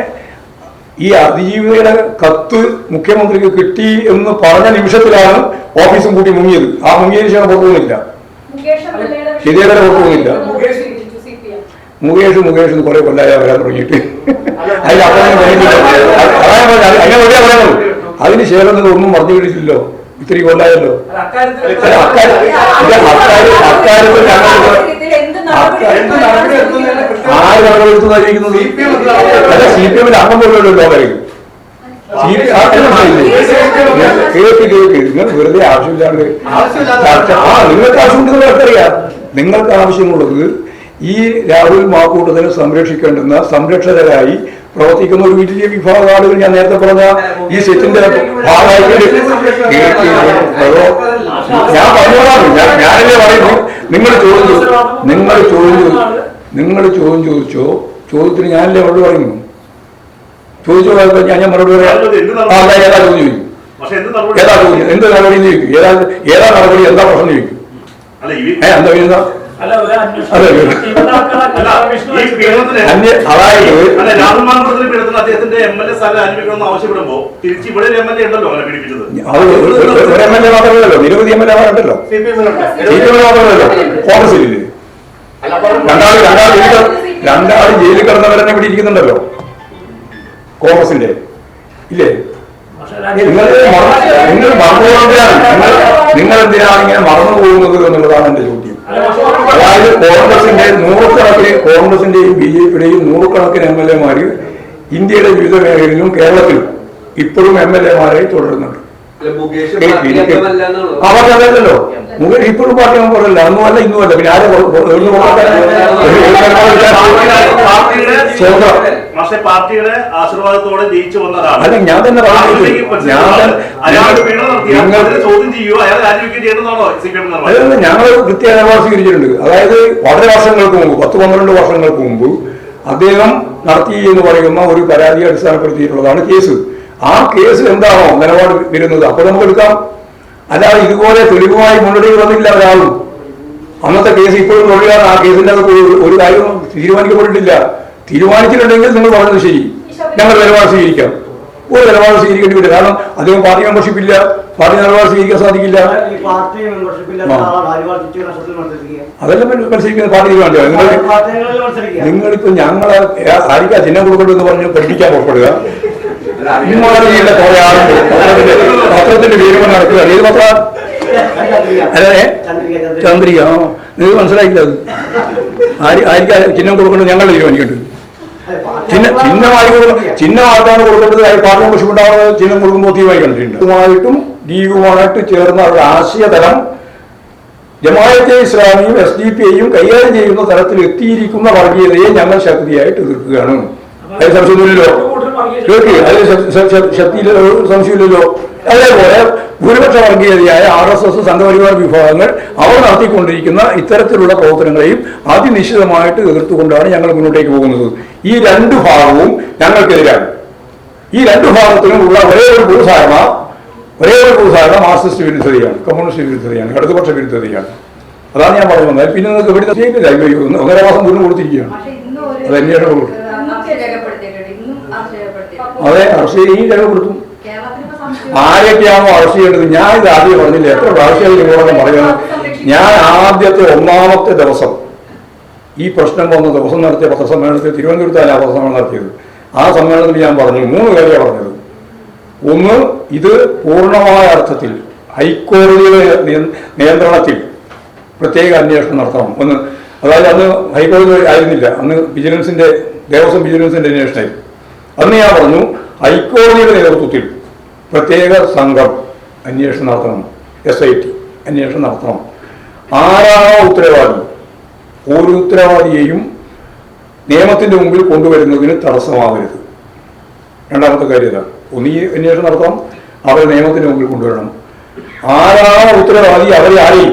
ഈ അതിജീവിതയുടെ കത്ത് മുഖ്യമന്ത്രിക്ക് കിട്ടി എന്ന് പറഞ്ഞ നിമിഷത്തിലാണ് ഓഫീസും കൂട്ടി മുങ്ങിയത്. ആ മുങ്ങിയതിന് ശേഷം പുറത്തുനിന്നില്ല ശരിയായ പുറത്തുപോയില്ല. മുകേഷ് മുകേഷ് എന്ന് കുറെ കൊല്ലായ വരാൻ തുടങ്ങിയിട്ട്. അതിൽ അപ്പോഴും പറഞ്ഞിട്ടില്ല അതാണ് പറഞ്ഞത്. അത് അങ്ങനെ വെറുതെ പറയുന്നത് അതിന് ശേഷം നിങ്ങൾ ഒന്നും പറഞ്ഞു പിടിച്ചില്ലല്ലോ ഇത്തിരി കൊല്ലായല്ലോ? ആര് നടപടിയെടുത്തുന്നതായിരിക്കുന്നത് അല്ല സി പി എമ്മിന്റെ കേക്ക് കേക്ക് നിങ്ങൾ വെറുതെ ആവശ്യമില്ലാണ്ട് ആ നിങ്ങൾക്ക് ആവശ്യമുണ്ടെന്ന് നിങ്ങൾക്ക് ആവശ്യമുള്ളത് ഈ രാഹുൽ മാക്കൂട്ടത്തിനെ സംരക്ഷിക്കേണ്ടുന്ന സംരക്ഷകരായി പ്രവർത്തിക്കുന്ന ഒരു വലിയ വിഭാഗം ആളുകൾ ഞാൻ നേരത്തെ പറഞ്ഞ ഈ സെറ്റിന്റെ ഭാഗമായിട്ട് ഞാൻ പറഞ്ഞതാണ് ഞാൻ ഞാനല്ലേ പറയുന്നു? നിങ്ങൾ ചോദിച്ചു നിങ്ങൾ ചോദിച്ചു നിങ്ങൾ ചോദ്യം ചോദിച്ചോ? ചോദ്യത്തിന് ഞാനല്ലേ മറുപടി പറയുന്നു? ചോദിച്ചോ? ഞാൻ ഞാൻ മറുപടി പറയാം. ആ ഏതാ ചോദ്യം ചോദിക്കും? പക്ഷെ എന്ത് നടപടി? ഏതാ ചോദ്യം? എന്ത് നടപടി ചോദിക്കും? ഏതാ ഏതാ നടപടി? എന്താ പ്രശ്നം ചോദിക്കും? അല്ല ഈ ഏ എന്താ അതായത് അല്ല രാഹുൽ മാങ്കുളത്തിന് പീഡനത്തിന് അദ്ദേഹത്തിന്റെ എം എൽ എ സ്ഥാനം രാജിവെക്കണമെന്ന് ആവശ്യപ്പെടുമ്പോ തിരിച്ച് ഇവിടെ ഒരു എം എൽ എ ഉണ്ടല്ലോ അങ്ങനെ പീഡിപ്പിച്ചത്. അത് ഒരു- ഒരു- ഒരു എം എൽ എ മാത്രമല്ലല്ലോ നിരവധി എം എൽ എമാരുണ്ടല്ലോ സി പി എമ്മിലുണ്ട്. സി പി എം മാത്രമല്ലല്ലോ കോൺഗ്രസിലില്ലേ രണ്ടാൾ രണ്ടാൾ ജയിലിൽ കിട- രണ്ടാൾ ജയിലിൽ കിടന്നവരെന്നെ ഇവിടെ ഇരിക്കുന്നുണ്ടല്ലോ കോൺഗ്രസിന്റെ. ഇല്ലേ? നിങ്ങൾ നിങ്ങൾ മറന്നുകൊണ്ടാണ് നിങ്ങൾ നിങ്ങൾ എന്തിനാണ് ഇങ്ങനെ മറന്നു പോകുന്നത് എന്നുള്ളതാണ് എന്റെ ചോദ്യം. അതായത് കോൺഗ്രസിന്റെ നൂറുകണക്കിന് കോൺഗ്രസിന്റെയും ബി ജെ പിയുടെയും നൂറുകണക്കിന് എം എൽ എമാര് ഇന്ത്യയുടെ വിവിധ മേഖലയിലും കേരളത്തിലും ഇപ്പോഴും എം എൽ എമാരെ തുടരുന്നുണ്ട്. മുഖേഷ് ഇപ്പോഴും പാർട്ടി അന്നും അല്ല ഇന്നും അല്ല. പിന്നെ ആരെ പക്ഷെ പാർട്ടിയുടെ ആശീർവാദത്തോടെ ജയിച്ചു വന്നതാണ്. അല്ല ഞാൻ തന്നെ പറഞ്ഞു ഞാൻ ഞങ്ങൾ കൃത്യ നിലപാട് സ്വീകരിച്ചിട്ടുണ്ട്. അതായത് വളരെ വർഷങ്ങൾക്ക് മുമ്പ് പത്ത് പന്ത്രണ്ട് വർഷങ്ങൾക്ക് മുമ്പ് അദ്ദേഹം നടത്തി എന്ന് പറയുന്ന ഒരു പരാതിയെ അടിസ്ഥാനപ്പെടുത്തിയിട്ടുള്ളതാണ് കേസ്. ആ കേസിൽ എന്താണോ നിലപാട് വരുന്നത്? അപ്പോൾ നമുക്ക് എടുക്കാം അല്ലാതെ ഇതുപോലെ തെളിവുമായി മുന്നോട്ട് വന്നില്ല ഒരാളും. അന്നത്തെ കേസ് ഇപ്പോഴും തുടരുകയാണ്. ആ കേസിന്റെ ഒരു- കാര്യവും തീരുമാനിക്കപ്പെട്ടിട്ടില്ല. തീരുമാനിച്ചിട്ടുണ്ടെങ്കിൽ നിങ്ങൾ പറഞ്ഞത് ശരി. ഞങ്ങൾ നിലപാട് സ്വീകരിക്കാം. ഒരു നിലപാട് സ്വീകരിക്കേണ്ടി വരും കാരണം അദ്ദേഹം പാർട്ടി മെമ്പർഷിപ്പ് ഇല്ല. പാർട്ടി നിലപാട് സ്വീകരിക്കാൻ സാധിക്കില്ല. അതെല്ലാം മത്സ- മത്സരിക്കുന്ന പാർട്ടി നിങ്ങൾ നിങ്ങളിപ്പോ ഞങ്ങളെ ആരിക്കാ ചിഹ്നം കൊടുക്കണ്ടെന്ന് പറഞ്ഞ് പഠിപ്പിക്കാൻ പുറപ്പെടുക? ഇമാതിരിയുള്ള കുറെ ആളുണ്ട് പത്രത്തിന്റെ പത്രത്തിന്റെ കൊണ്ട് നടക്കുക ഏത് പത്ര? അല്ലേ ചന്ദ്രിക. ആ നിങ്ങൾക്ക് മനസ്സിലായില്ല അത്. ആര് ആർക്കാ ചിഹ്നം കൊടുക്കേണ്ടത് ഞങ്ങൾ തീരുമാനിക്കേണ്ടത് അതെ, ചിഹ്ന ചിഹ്നമായി കൊടുക്കണം? ചിഹ്നം ആർക്കാണ് കൊടുക്കേണ്ടത്? അയാൾ പാർട്ടി മെമ്പർഷിപ്പ് ഉണ്ടാവുന്നത് ചിഹ്നം കൊടുക്കുമ്പോൾ തീരുമാനിക്കേണ്ടതുണ്ട്. ഇതുമായിട്ടും ലീഗുമായിട്ട് ചേർന്ന ഒരു ആശയതലം ജമായത്തെ ഇസ്ലാമിയും എസ് ഡി പി ഐയും കൈകാര്യം ചെയ്യുന്ന തലത്തിൽ എത്തിയിരിക്കുന്ന വർഗീയതയെ ഞങ്ങൾ ശക്തിയായിട്ട് എതിർക്കുകയാണ്. അതിൽ സംശയമൊന്നുമില്ലല്ലോ കേൾക്ക് അതിൽ ശക്തിയില്ലല്ലോ സംശയമില്ലല്ലോ. അതേപോലെ ഭൂരിപക്ഷ വർഗീയതയായ ആർ എസ് എസ് സംഘപരിവാർ വിഭാഗങ്ങൾ അവർ നടത്തിക്കൊണ്ടിരിക്കുന്ന ഇത്തരത്തിലുള്ള പ്രവർത്തനങ്ങളെയും അതിനിശ്ചിതമായിട്ട് എതിർത്തുകൊണ്ടാണ് ഞങ്ങൾ മുന്നോട്ടേക്ക് പോകുന്നത്. ഈ രണ്ട് ഭാഗവും ഞങ്ങൾക്കെതിരാണ്. ഈ രണ്ട് ഭാഗത്തിനും ഉള്ള ഒരേ ഒരു പൊതുധാരണ ഒരേ ഒരു പൊതുധാരണ മാർക്സിസ്റ്റ് വിരുദ്ധതയാണ് കമ്മ്യൂണിസ്റ്റ് വിരുദ്ധതയാണ് ഇടതുപക്ഷ വിരുദ്ധതയാണ്. അതാണ് ഞാൻ പറഞ്ഞു വന്നത്. പിന്നെ നിങ്ങൾക്ക് ഇവിടെ ഒന്നര മാസം ദൂരം കൊടുത്തിരിക്കുകയാണ്. അത് തന്നെയാണ് ഉള്ളത്. ഏഹ്, ആശയം രേഖപ്പെടുത്തിയിട്ടുണ്ട്. ഇന്നും ആശയം രേഖപ്പെടുത്തിയിട്ടുണ്ട്. അതെ അറസ്റ്റ് ഈ രേഖ സംശയം ആരൊക്കെയാണോ അറസ്റ്റ് ചെയ്യേണ്ടത്? ഞാൻ ഇത് ആദ്യം പറഞ്ഞില്ല എത്ര പ്രാവശ്യം നിങ്ങളോട് പറയണം ഞാൻ ആദ്യത്തെ ഒന്നാമത്തെ ദിവസം ഈ പ്രശ്നം വന്ന ദിവസം നടത്തിയ പത്രസമ്മേളനത്തിൽ തിരുവനന്തപുരത്താണ് ആ പത്രസമ്മേളനം നടത്തിയത്. ആ സമ്മേളനത്തിൽ ഞാൻ പറഞ്ഞു മൂന്ന് കാര്യമാണ് പറഞ്ഞത്. ഒന്ന് ഇത് പൂർണമായ അർത്ഥത്തിൽ ഹൈക്കോടതിയുടെ നിയന്ത്രണത്തിൽ പ്രത്യേക അന്വേഷണം നടത്തണം. ഒന്ന് അതായത് അന്ന് ഹൈക്കോടതി ആയിരുന്നില്ല. അന്ന് വിജിലൻസിന്റെ ദേവസ്വം വിജിലൻസിന്റെ അന്വേഷണമായിരുന്നു. അന്ന് ഞാൻ പറഞ്ഞു ഹൈക്കോടതിയുടെ നേതൃത്വത്തിൽ പ്രത്യേക സംഘം അന്വേഷണം നടത്തണം എസ് ഐ ടി അന്വേഷണം നടത്തണം. ആരാണോ ഉത്തരവാദി ഒരു ഉത്തരവാദിയെയും നിയമത്തിന്റെ മുമ്പിൽ കൊണ്ടുവരുന്നതിന് തടസ്സമാകരുത് രണ്ടാമത്തെ കാര്യം ഇതാണ് ഒന്ന് ഈ അന്വേഷണം നടത്താം അവരെ നിയമത്തിന്റെ മുമ്പിൽ കൊണ്ടുവരണം. ആരാണോ ഉത്തരവാദി അവരെ ആരെയും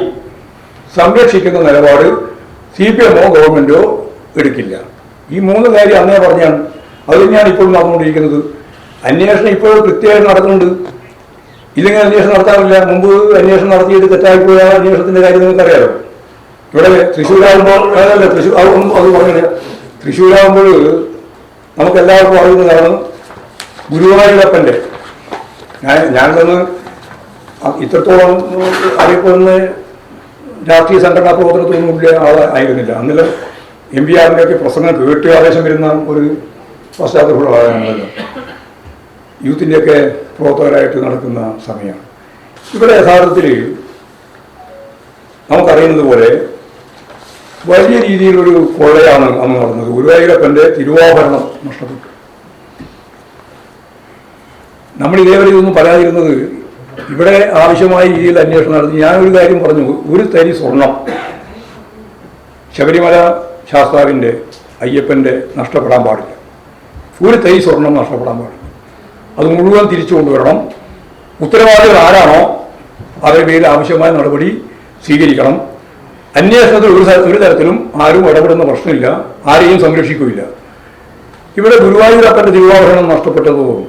സംരക്ഷിക്കുന്ന നിലപാട് സി പി എമ്മോ ഗവൺമെന്റോ എടുക്കില്ല. ഈ മൂന്ന് കാര്യം അന്നേ പറഞ്ഞാണ്. അത് തന്നെയാണ് ഇപ്പോൾ നടന്നുകൊണ്ടിരിക്കുന്നത്. അന്വേഷണം ഇപ്പോഴും കൃത്യമായിട്ട് നടക്കുന്നുണ്ട്. ഇല്ലെങ്കിൽ അന്വേഷണം നടത്താറില്ല. മുമ്പ് അന്വേഷണം നടത്തിയിട്ട് തെറ്റായിപ്പോയ അന്വേഷണത്തിന്റെ കാര്യം നിങ്ങൾക്കറിയാലോ. ഇവിടെ തൃശ്ശൂരാകുമ്പോൾ അതല്ല തൃശ്ശൂർ അത് അത് പറഞ്ഞില്ല. തൃശ്ശൂരാകുമ്പോൾ നമുക്ക് എല്ലാവർക്കും അറിയുന്നതാണ് ഗുരുവായൂരപ്പന്റെ ഞാൻ ഞാനിതൊന്ന് തന്നെ ഇത്രത്തോളം അറിയപ്പെടുന്ന രാഷ്ട്രീയ സംഘടനാ പ്രവർത്തനത്തിനൊന്നും ഇല്ല ആളായിരുന്നില്ല. അന്നെല്ലാം എം പി ആറിന്റെയൊക്കെ പ്രസംഗം കേട്ട് ആവേശം വരുന്ന ഒരു പശ്ചാത്തലമുള്ള ആളാണല്ലോ യൂത്തിന്റെയൊക്കെ പ്രവർത്തകരായിട്ട് നടക്കുന്ന സമയമാണ് ഇവിടെ യഥാർത്ഥത്തിൽ നമുക്കറിയുന്നത് പോലെ വലിയ രീതിയിലൊരു കൊള്ളയാണ് അന്ന് നടന്നത്. ഗുരുവായൂരപ്പന്റെ തിരുവാഭരണം നഷ്ടപ്പെട്ടു. നമ്മൾ ഇതേവരെ ഇതൊന്നും പറയാതിരുന്നത് ഇവിടെ ആവശ്യമായ രീതിയിൽ അന്വേഷണം നടത്തി. ഞാനൊരു കാര്യം പറഞ്ഞു. ഒരു തരി സ്വർണം ശബരിമല ശാസ്താവിന്റെ അയ്യപ്പന്റെ നഷ്ടപ്പെടാൻ പാടില്ല. ഒരു തൈ സ്വർണം നഷ്ടപ്പെടാൻ പാടില്ല. അത് മുഴുവൻ തിരിച്ചു കൊണ്ടുവരണം. ഉത്തരവാദികൾ ആരാണോ അവരുടെ പേരിൽ ആവശ്യമായ നടപടി സ്വീകരിക്കണം. അന്വേഷണത്തിൽ ഒരു ഒരു തരത്തിലും ആരും ഇടപെടുന്ന പ്രശ്നമില്ല. ആരെയും സംരക്ഷിക്കുകയില്ല. ഇവിടെ ഗുരുവായൂരപ്പന്റെ തിരുവാഭരണം നഷ്ടപ്പെട്ടതോ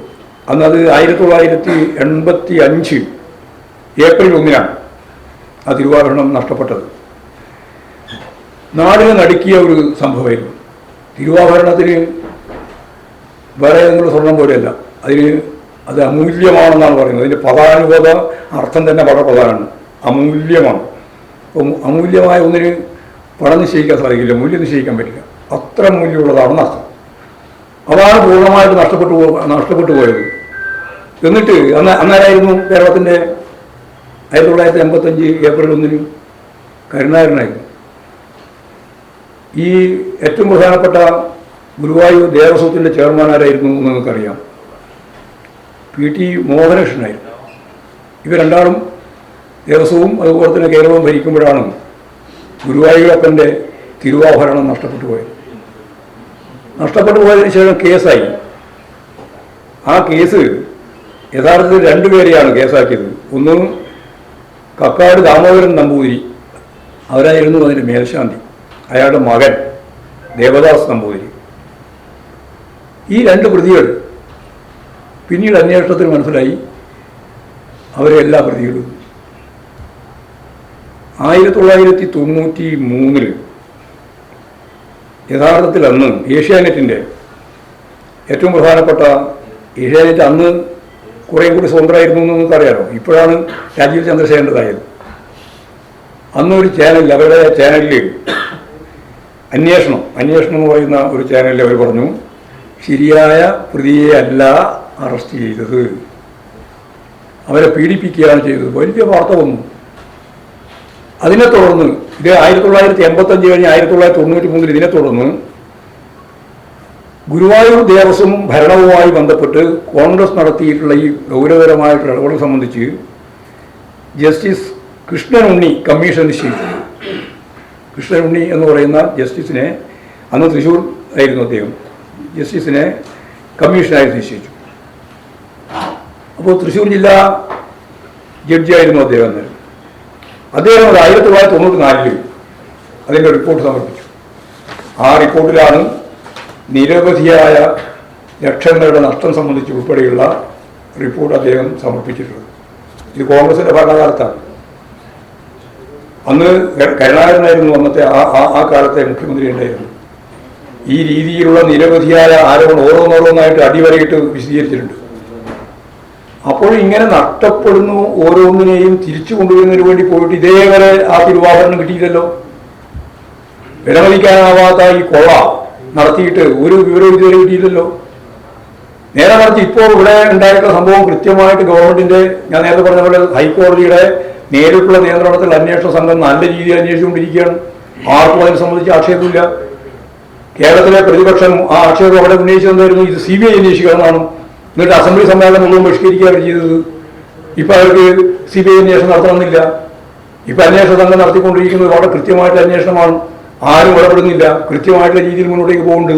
അത് ആയിരത്തി തൊള്ളായിരത്തി എൺപത്തി അഞ്ച് ഏപ്രിൽ ഒന്നിനാണ് ആ തിരുവാഭരണം നഷ്ടപ്പെട്ടത്. നാടിനെ നടുക്കിയ ഒരു സംഭവമായിരുന്നു. തിരുവാഭരണത്തിന് വേറെ ഏതെങ്കിലും സ്വർണം പോലെയല്ല. അതിന് അത് അമൂല്യമാണെന്നാണ് പറയുന്നത്. അതിന്റെ പദാനുപത അർത്ഥം തന്നെ വളരെ പ്രധാനമാണ്. അമൂല്യമാണ്. അപ്പം അമൂല്യമായ ഒന്നിന് പണം നിശ്ചയിക്കാൻ സാധിക്കില്ല മൂല്യം നിശ്ചയിക്കാൻ പറ്റില്ല. അത്ര മൂല്യമുള്ളതാണെന്ന് അർത്ഥം. അതാണ് പൂർണമായിട്ട് നഷ്ടപ്പെട്ടു നഷ്ടപ്പെട്ടു പോയത്. എന്നിട്ട് അന്ന് അന്നേരായിരുന്നു കേരളത്തിന്റെ ആയിരത്തി തൊള്ളായിരത്തി എൺപത്തഞ്ച് ഏപ്രിൽ ഒന്നിന് കരുണാകരനായിരുന്നു. ഈ ഏറ്റവും പ്രധാനപ്പെട്ട ഗുരുവായൂർ ദേവസ്വത്തിന്റെ ചെയർമാൻ ആരായിരുന്നു എന്ന് നിങ്ങൾക്കറിയാം. പി ടി മോഹനകൃഷ്ണനായിരുന്നു. ഇവ രണ്ടാളും ദേവസ്വവും അതുപോലെ തന്നെ കേരളവും ഭരിക്കുമ്പോഴാണ് ഗുരുവായൂരപ്പന്റെ തിരുവാഭരണം നഷ്ടപ്പെട്ടു പോയത്. നഷ്ടപ്പെട്ടു പോയതിനു ശേഷം കേസായി. ആ കേസ് യഥാർത്ഥത്തിൽ രണ്ടുപേരെയാണ് കേസാക്കിയത്. ഒന്ന് കക്കാട് ദാമോദരൻ നമ്പൂതിരി. അവരായിരുന്നു അതിന്റെ മേൽശാന്തി. അയാളുടെ മകൻ ദേവദാസ് നമ്പൂതിരി. ഈ രണ്ട് പ്രതികൾ പിന്നീട് അന്വേഷണത്തിന് മനസ്സിലായി അവരെ എല്ലാ പ്രതികളും. ആയിരത്തി തൊള്ളായിരത്തി തൊണ്ണൂറ്റി മൂന്നിൽ യഥാർത്ഥത്തിൽ അന്ന് ഏഷ്യാനെറ്റിന്റെ ഏറ്റവും പ്രധാനപ്പെട്ട ഏഷ്യാനെറ്റ് അന്ന് കുറേ കൂടി സ്വതന്ത്രമായിരുന്നു എന്ന് അറിയാമോ ഇപ്പോഴാണ് രാജീവ് ചന്ദ്രശേഖരന്റെതായത് അന്ന് ഒരു ചാനലിൽ അവരുടെ ചാനലിൽ അന്വേഷണം അന്വേഷണം എന്ന് പറയുന്ന ഒരു ചാനലിൽ അവർ പറഞ്ഞു ശരിയായ പ്രതിയെ അല്ല അറസ്റ്റ് ചെയ്തത്. അവരെ പീഡിപ്പിക്കുകയാണ് ചെയ്തത്. വലിയ വാർത്ത വന്നു. അതിനെ തുടർന്ന് ഇത് ആയിരത്തി തൊള്ളായിരത്തി എൺപത്തഞ്ച് കഴിഞ്ഞ് ആയിരത്തി തൊള്ളായിരത്തി തൊണ്ണൂറ്റി മൂന്നിൽ ഇതിനെ തുടർന്ന് ഗുരുവായൂർ ദേവസ്വം ഭരണവുമായി ബന്ധപ്പെട്ട് കോൺഗ്രസ് നടത്തിയിട്ടുള്ള ഈ ഗൗരവകരമായിട്ടുള്ള ഇടപെടൽ സംബന്ധിച്ച് ജസ്റ്റിസ് കൃഷ്ണൻ ഉണ്ണി കമ്മീഷൻ നിശ്ചയിച്ചു. കൃഷ്ണനുണ്ണി എന്ന് പറയുന്ന ജസ്റ്റിസിനെ അന്ന് തൃശ്ശൂർ ആയിരുന്നു അദ്ദേഹം. ജസ്റ്റിസിനെ കമ്മീഷനായി നിശ്ചയിച്ചു. അപ്പോൾ തൃശ്ശൂർ ജില്ലാ ജഡ്ജിയായിരുന്നു അദ്ദേഹം അന്നേരം അദ്ദേഹം ഒരു ആയിരത്തി തൊള്ളായിരത്തി തൊണ്ണൂറ്റി നാലിൽ അതിന്റെ റിപ്പോർട്ട് സമർപ്പിച്ചു. ആ റിപ്പോർട്ടിലാണ് നിരവധിയായ ലക്ഷങ്ങളുടെ നഷ്ടം സംബന്ധിച്ച് ഉൾപ്പെടെയുള്ള റിപ്പോർട്ട് അദ്ദേഹം സമർപ്പിച്ചിട്ടുള്ളത്. ഇത് കോൺഗ്രസിന്റെ ഭരണകാലത്താണ്. അന്ന് കരുണാകരനായിരുന്നു അന്നത്തെ ആ- ആ കാലത്തെ മുഖ്യമന്ത്രി ഉണ്ടായിരുന്നു ഈ രീതിയിലുള്ള നിരവധിയായ ആരോപണം ഓരോന്നോരോന്നായിട്ട് അടിവരയിട്ട് വിശദീകരിച്ചിട്ടുണ്ട്. അപ്പോൾ ഇങ്ങനെ നഷ്ടപ്പെടുന്നു ഓരോന്നിനെയും തിരിച്ചു കൊണ്ടുവരുന്നതിന് വേണ്ടി പോയിട്ട് ഇതേവരെ ആ തിരുവാഭരണം കിട്ടിയില്ലല്ലോ? വിലമതിക്കാനാവാത്ത ഈ കൊള നടത്തിയിട്ട് ഒരു വിവരവും ഇതുവരെ കിട്ടിയില്ലല്ലോ? നേരെ മറിച്ച് ഇപ്പോൾ ഇവിടെ ഉണ്ടായിട്ടുള്ള സംഭവം കൃത്യമായിട്ട് ഗവൺമെന്റിന്റെ ഞാൻ നേരത്തെ പറഞ്ഞ പോലെ ഹൈക്കോടതിയുടെ നേരിട്ടുള്ള നിയന്ത്രണത്തിൽ അന്വേഷണ സംഘം നല്ല രീതിയിൽ അന്വേഷിച്ചുകൊണ്ടിരിക്കുകയാണ്. ആർക്കും അതിനെ സംബന്ധിച്ച് ആക്ഷേപമില്ല. കേരളത്തിലെ പ്രതിപക്ഷം ആ ആക്ഷേപം അവിടെ ഉന്നയിച്ചതെന്തായിരുന്നു ഇത് സി ബി ഐ അന്വേഷിക്കണമെന്നാണ് എന്നിട്ട് അസംബ്ലി സമ്മേളനം മുഴുവൻ ബഹിഷ്കരിക്കുക അവർ ചെയ്തത്. ഇപ്പൊ അവർക്ക് സി ബി ഐ അന്വേഷണം നടത്തണമെന്നില്ല. ഇപ്പൊ അന്വേഷണ സംഘം നടത്തിക്കൊണ്ടിരിക്കുന്നത് വളരെ കൃത്യമായിട്ട് അന്വേഷണമാണ്. ആരും ഇടപെടുന്നില്ല. കൃത്യമായിട്ടുള്ള രീതിയിൽ മുന്നോട്ടേക്ക് പോകുന്നുണ്ട്.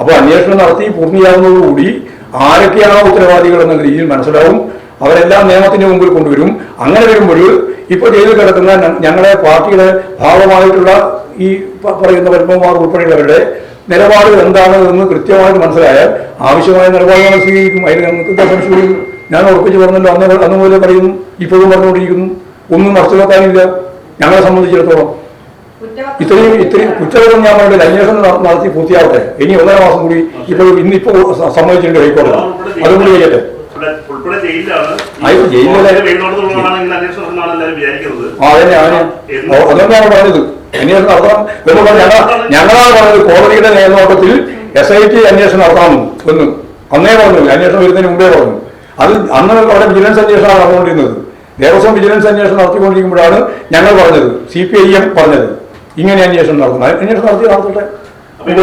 അപ്പോൾ അന്വേഷണം നടത്തി പൂർത്തിയാകുന്നതോടുകൂടി ആരൊക്കെയാണോ ഉത്തരവാദികൾ എന്ന രീതിയിൽ മനസ്സിലാവും. അവരെല്ലാം നിയമത്തിന്റെ മുമ്പിൽ കൊണ്ടുവരും. അങ്ങനെ വരുമ്പോൾ ഇപ്പൊ ചെയ്തു കിടക്കുന്ന ഞങ്ങളെ പാർട്ടിയുടെ ഭാഗമായിട്ടുള്ള ഈ പറയുന്ന പത്മകുമാർ ഉൾപ്പെടെയുള്ളവരുടെ നിലപാടുകൾ എന്താണ് എന്ന് കൃത്യമായിട്ട് മനസ്സിലായാൽ ആവശ്യമായ നിലപാടുകൾ സ്വീകരിക്കും. അതിന് ഞങ്ങൾക്ക് സംശയം ഞാൻ ഉറപ്പിച്ച് പറഞ്ഞല്ലോ അന്ന് അന്ന് മുതലേ പറയുന്നു ഇപ്പോഴും പറഞ്ഞുകൊണ്ടിരിക്കുന്നു. ഒന്നും നഷ്ടപ്പെടുത്താനില്ല ഞങ്ങളെ സംബന്ധിച്ചിടത്തോളം ഇത്രയും ഇത്രയും കുറ്റകൃത്യം ഞാൻ പറഞ്ഞില്ല അന്വേഷണം നടത്തി പൂർത്തിയാവട്ടെ. ഇനി ഒന്നര മാസം കൂടി ഇപ്പോൾ ഇന്നിപ്പോ സമ്മതിച്ചിട്ടുണ്ട് ഹൈക്കോടതി. അതും കൂടി ഇപ്പൊ ജയിലിലെ- ആ അതന്നെ അവന് അതൊന്നാണ് പറഞ്ഞത്? അന്വേഷണം നടത്താം. ഞങ്ങൾ ഞങ്ങളാണ് പറഞ്ഞത് കോടതിയുടെ നേതൃത്വത്തിൽ എസ് ഐ ടി അന്വേഷണം നടത്താം എന്ന്. അന്നേ പറഞ്ഞു. അന്വേഷണം വരുന്നതിന് മുമ്പേ പറഞ്ഞു. അത് അന്ന് അവിടെ വിജിലൻസ് അന്വേഷണമാണ് നടന്നുകൊണ്ടിരുന്നത്. ദേവസ്വം വിജിലൻസ് അന്വേഷണം നടത്തിക്കൊണ്ടിരിക്കുമ്പോഴാണ് ഞങ്ങൾ പറഞ്ഞത്. സി പി ഐ എം പറഞ്ഞത്. ഇങ്ങനെ അന്വേഷണം നടത്തണം. അന്വേഷണം നടത്തി നടത്തട്ടെ. ഇനി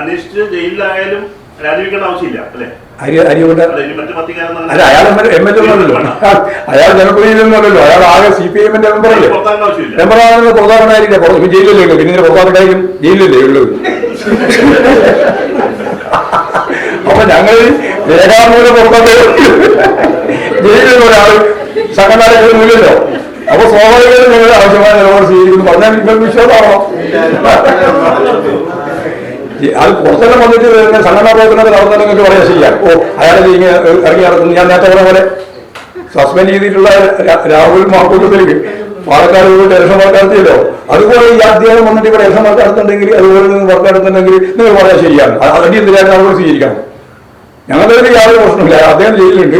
അന്വേഷിച്ച് ജയിലിലായാലും രാജിവെക്കേണ്ട ആവശ്യമില്ല അല്ലേ? അരി അരിയുടെ അല്ല അയാൾ എം എൽ എ ഒന്നുമല്ലല്ലോ അയാൾ ജനപ്രതിനിധിയൊന്നുമല്ലോ അയാൾ ആകെ സി പി എമ്മിന്റെ മെമ്പറല്ലേ മെമ്പറാണെന്ന് പുറത്താക്കണ്ടായിരിക്കില്ല പുറത്ത് ജയിലിലല്ലേ ഉള്ളൂ. പിന്നെ പുറത്താക്കണ്ടായിരിക്കും ജയിലല്ലേ ഉള്ളത് അപ്പൊ ഞങ്ങൾ രേഖാമൂലം പുറത്തോട്ട് ജയിലിൽ ഒരാൾ സംഘടനയില്ലല്ലോ അപ്പൊ സ്വാഭാവികമായിട്ടും ഞങ്ങൾ ആവശ്യമായ നിലപാട് സ്വീകരിക്കുന്നു. പറഞ്ഞാൽ നിങ്ങൾ വിശ്വാസമാണോ അത് പുറത്തന്നെ വന്നിട്ട് സംഘടനാ പ്രവർത്തനത്തിൽ നിങ്ങൾക്ക് പറയാൻ ചെയ്യാം ഓ അയാളെ ഇങ്ങനെ ഇറങ്ങി നടത്തുന്നു ഞാൻ നേരത്തെ പറഞ്ഞ പോലെ സസ്പെൻഡ് ചെയ്തിട്ടുള്ള രാഹുൽ മാക്കൂട്ടത്തിലേക്ക് പാലക്കാട് പോയിട്ട് ഇലക്ഷൻ നടത്തിയല്ലോ. അതുപോലെ ഈ അദ്ദേഹം വന്നിട്ട് ഇവിടെ ഇലക്ഷൻ നടത്തുന്നുണ്ടെങ്കിൽ അതുപോലെ നിങ്ങൾ നടത്തുന്നുണ്ടെങ്കിൽ നിങ്ങൾ പറയാൻ ശരിയാണ്. അത് അതിന്റെ എന്തിനാണ് നമ്മൾ സ്വീകരിക്കണം? ഞങ്ങളുടെ യാതൊരു പ്രശ്നമില്ല അദ്ദേഹം ജയിലിലുണ്ട്.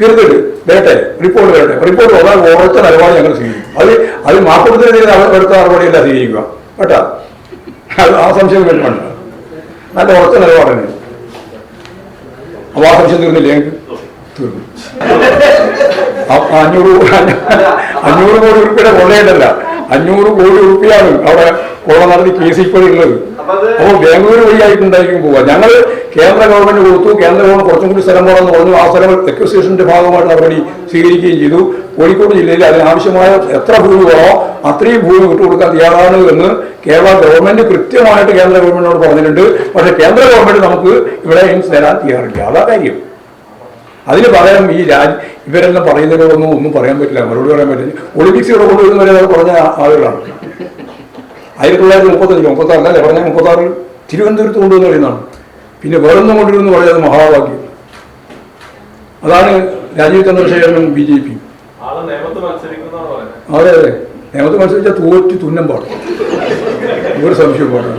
തീർത്തിട്ട് വേട്ടെ റിപ്പോർട്ട് വേട്ടെ റിപ്പോർട്ട് വന്നാൽ ഓരോരുത്തർ നിലപാട് ഞങ്ങൾ സ്വീകരിക്കും. അത് അത് മാക്കൂട്ടത്തിനെതിരെ അവർ എടുത്ത നടപടിയല്ല സ്വീകരിക്കുക. കേട്ടോ? ആ സംശയം വരുന്നുണ്ട് നല്ല ഉറച്ച നിലപാടാണ് അപ്പൊ ആ സംശയം തീർന്നില്ലേ തീർന്നു. അഞ്ഞൂറ് അഞ്ഞൂറ് കോടി ഉറുപ്പിയുടെ കൊള്ളയല്ല അഞ്ഞൂറ് കോടി ഉറുപ്പിയാണ് അവിടെ കൊള്ള നടത്തി കേസ് ഇപ്പോഴുള്ളത്. അപ്പോൾ ബാംഗ്ലൂർ വഴിയായിട്ടുണ്ടായിരിക്കും പോവുക? ഞങ്ങൾ കേന്ദ്ര ഗവൺമെന്റ് കൊടുത്തു. കേന്ദ്ര ഗവൺമെന്റ് കുറച്ചും കൂടി സ്ഥലം പോകണമെന്ന് പറഞ്ഞു ആ സ്ഥലം എക്വസിയേഷന്റെ ഭാഗമായിട്ട് നടപടി സ്വീകരിക്കുകയും ചെയ്തു. കോഴിക്കോട് ജില്ലയിൽ അതിനാവശ്യമായ എത്ര ഭൂമി വേണോ അത്രയും ഭൂമി വിട്ടുകൊടുക്കാൻ തയ്യാറാണ് എന്ന് കേരള ഗവൺമെന്റ് കൃത്യമായിട്ട് കേന്ദ്ര ഗവൺമെന്റിനോട് പറഞ്ഞിട്ടുണ്ട്. പക്ഷേ കേന്ദ്ര ഗവൺമെന്റ് നമുക്ക് ഇവിടെ എയിംസ് തരാൻ തയ്യാറില്ല. അതാ കാര്യം. അതിന് പകരം ഈ രാജ് ഇവരെല്ലാം പറയുന്നവരൊന്നും ഒന്നും പറയാൻ പറ്റില്ല. മറുപടി പറയാൻ പറ്റില്ല. ഒളിമ്പിക്സ് ഇവിടെ കൊണ്ടുവരുന്നവരെ പറഞ്ഞ ആളുകളാണ്. ആയിരത്തി തൊള്ളായിരത്തി മുപ്പത്തഞ്ച് മുപ്പത്താറിലല്ലേ പറഞ്ഞാൽ മുപ്പത്താറിൽ തിരുവനന്തപുരത്ത് കൊണ്ടുവന്ന് പറയുന്നതാണ്. പിന്നെ വേറൊന്നും കൊണ്ടുവരുമെന്ന് പറയുന്നത് മഹാഭാഗ്യം. അതാണ് രാജീവ് ചന്ദ്രശേഖരനും ബി ജെ പിയും നിയമത്ത് അതെ അതെ. നിയമത്ത് മത്സരിച്ചാൽ തോറ്റ് തുന്നം പാടും. ഒരു സംശയം പാടും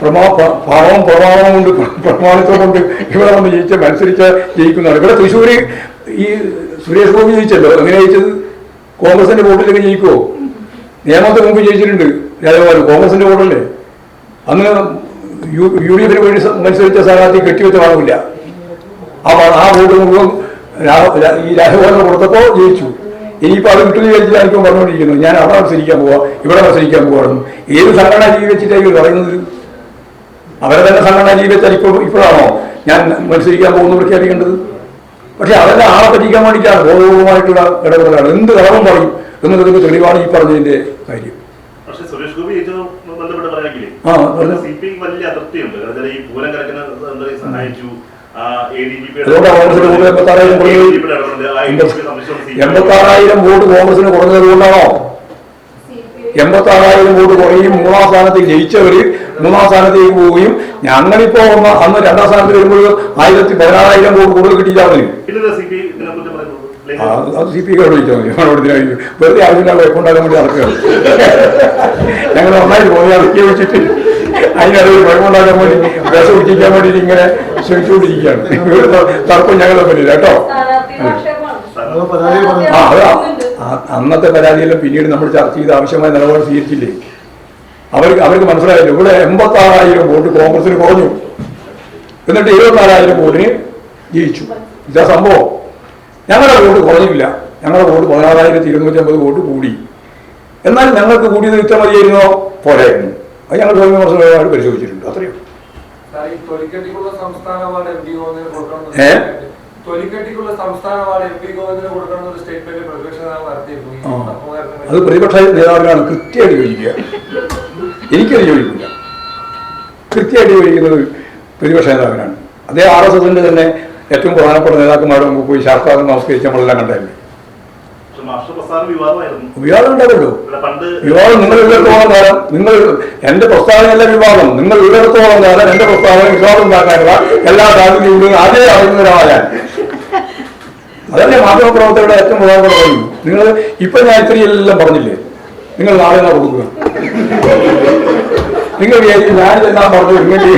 പ്രമാ പാവം പ്രമാണം കൊണ്ട് പ്രമാണിത്വം കൊണ്ട് ഇവിടെ വന്ന് ജയിച്ച മത്സരിച്ച ജയിക്കുന്നതാണ്. ഇവിടെ തൃശ്ശൂർ ഈ സുരേഷ് ഗോപി ജയിച്ചല്ലോ. എങ്ങനെ ജയിച്ചത്? കോൺഗ്രസിന്റെ വോട്ടിലൊക്കെ ജയിക്കുമോ നിയമത്തിന് മുമ്പ് ജയിച്ചിട്ടുണ്ട്. രാജകുമാരൻ കോൺഗ്രസിന്റെ വോട്ടല്ലേ? അന്ന് യു ഡി എഫിന് വേണ്ടി മത്സരിച്ച സ്ഥാനാർത്ഥി കെട്ടിവെച്ച ആളുമില്ല. ആ ആ വോട്ട് മുഴുവൻ ഈ രാജകുമാരന് കൊടുത്തപ്പോൾ ജയിച്ചു. ഇനിയിപ്പോൾ അത് കിട്ടുന്ന വിചാരിച്ചിട്ടായിരിക്കും പറഞ്ഞുകൊണ്ടിരിക്കുന്നു ഞാൻ അവിടെ മത്സരിക്കാൻ പോവാ ഇവിടെ മത്സരിക്കാൻ പോവാണെന്ന് ഏത് സംഘടന ജീവിച്ചിട്ടായിരിക്കും പറയുന്നത്? അവരെ തന്നെ സംഘടന ജീവിച്ചാൽ ഇപ്പോൾ ഇപ്പോഴാണോ ഞാൻ മത്സരിക്കാൻ പോകുന്നു പ്രഖ്യാപിക്കേണ്ടത്? പക്ഷെ അവരെ ആളെ പറ്റിക്കാൻ വേണ്ടിയിട്ടാണ് ബോധപൂർവമായിട്ടുള്ള ഇടപെടലാണ് എന്ത് കളവും പറയും? എന്നുള്ളത് തെളിവാണ് ഈ പറഞ്ഞതിന്റെ കാര്യം പക്ഷെ സുരേഷ് ഗോപി ഏറ്റവും ബന്ധപ്പെട്ട് പറയാമെങ്കിലേ ആ, പറഞ്ഞോ. സി പി വലിയ ഈ പൂരം സഹായിച്ചു? എൺപത്താറായിരം എൺപത്തി ആറായിരം വോട്ട് കോൺഗ്രസിന് കുറഞ്ഞത് കൊണ്ടാണോ? എൺപത്തി ആറായിരം വോട്ട് കുറയും. മൂന്നാം സ്ഥാനത്തേക്ക് ജയിച്ചവര് മൂന്നാം സ്ഥാനത്തേക്ക് പോവുകയും ഞങ്ങളിപ്പോ അന്ന് രണ്ടാം സ്ഥാനത്ത് വരുമ്പോൾ ആയിരത്തി പതിനാറായിരം വോട്ട് കൂടുതൽ കിട്ടിയിട്ടാണ് അത് സി പി ഐയോട് ചോദിച്ചാൽ മതി. വെറുതെ ആവശ്യമില്ല കുഴപ്പമുണ്ടാകാൻ വേണ്ടി നടക്കുകയാണ് ഞങ്ങൾ നന്നായിട്ട് പോയി ഇറക്കി വെച്ചിട്ട് അതിനൊരു കുഴപ്പമുണ്ടാക്കാൻ വേണ്ടി വിഷം ഉച്ചിക്കാൻ വേണ്ടി ഇങ്ങനെ ശ്രമിച്ചുകൊണ്ടിരിക്കുകയാണ് ഒരു തർക്കം ഞങ്ങളെ പറ്റില്ല കേട്ടോ. ആ അത് അന്നത്തെ പരാതിയെല്ലാം പിന്നീട് നമ്മൾ ചർച്ച ചെയ്ത് ആവശ്യമായ നിലപാട് സ്വീകരിച്ചില്ലേ? അവർക്ക് അവർക്ക് മനസ്സിലായില്ല. ഇവിടെ എൺപത്തി ആറായിരം വോട്ട് കോൺഗ്രസിന് കുറഞ്ഞു. എന്നിട്ട് എഴുപത്തി ആറായിരം വോട്ടിന് ജയിച്ചു. ഇതാ സംഭവം. ഞങ്ങളുടെ വോട്ട് കുറഞ്ഞില്ല. ഞങ്ങളുടെ വോട്ട് പതിനാറായിരത്തി ഇരുന്നൂറ്റി അമ്പത് വോട്ട് കൂടി. എന്നാൽ ഞങ്ങൾക്ക് കൂടിയത് ഇത്ര മതിയായിരുന്നോ? പോരായിരുന്നു. അത് ഞങ്ങൾ സ്വയം പരിശോധിച്ചിട്ടുണ്ട്. അത്രയും സാർ, ഈ തൊലിക്കട്ടിക്കുള്ള സംസ്ഥാന അവാർഡ് എം പി ഗോവിന്ദന് കൊടുക്കണം ഏ? അത് പ്രതിപക്ഷ നേതാവിനാണ് കൃത്യമായിട്ട് യോജിക്കുക എനിക്കത് യോജിക്കില്ല കൃത്യമായിട്ട് യോജിക്കുന്നത് പ്രതിപക്ഷ നേതാവിനാണ്. അതേ ആർ എസ് എസിന്റെ തന്നെ ഏറ്റവും പ്രധാനപ്പെട്ട നേതാക്കന്മാരുടെ മുമ്പ് പോയി ശാസ്ത്രാർത്ഥം നമസ്കരിച്ച് നമ്മളെല്ലാം കണ്ടല്ലേ വിവാദം ഉണ്ടാവല്ലോ. പണ്ട് വിവാദം നിങ്ങൾ ഉള്ളിടത്തോളം കാലം നിങ്ങൾ എന്റെ പ്രസ്താവനയല്ല വിവാദം. നിങ്ങൾ ഉള്ളിടത്തോളം കാലം എന്റെ പ്രസ്താവന വിവാദം ഉണ്ടാക്കാനുള്ള എല്ലാ കാര്യങ്ങളും ആദ്യം അറിയുന്നവരാണ് ഒരാളാണ് അതല്ലേ മാധ്യമപ്രവർത്തകരുടെ ഏറ്റവും പ്രധാനപ്പെട്ട കാര്യം. നിങ്ങൾ ഇപ്പൊ ഞാൻ ഇത്രയും എല്ലാം പറഞ്ഞില്ലേ? നിങ്ങൾ നാളെ എന്നാ കൊടുക്കുക? നിങ്ങൾ വിചാരിക്കും ഞാനിതെല്ലാം പറഞ്ഞു നിങ്ങൾക്ക്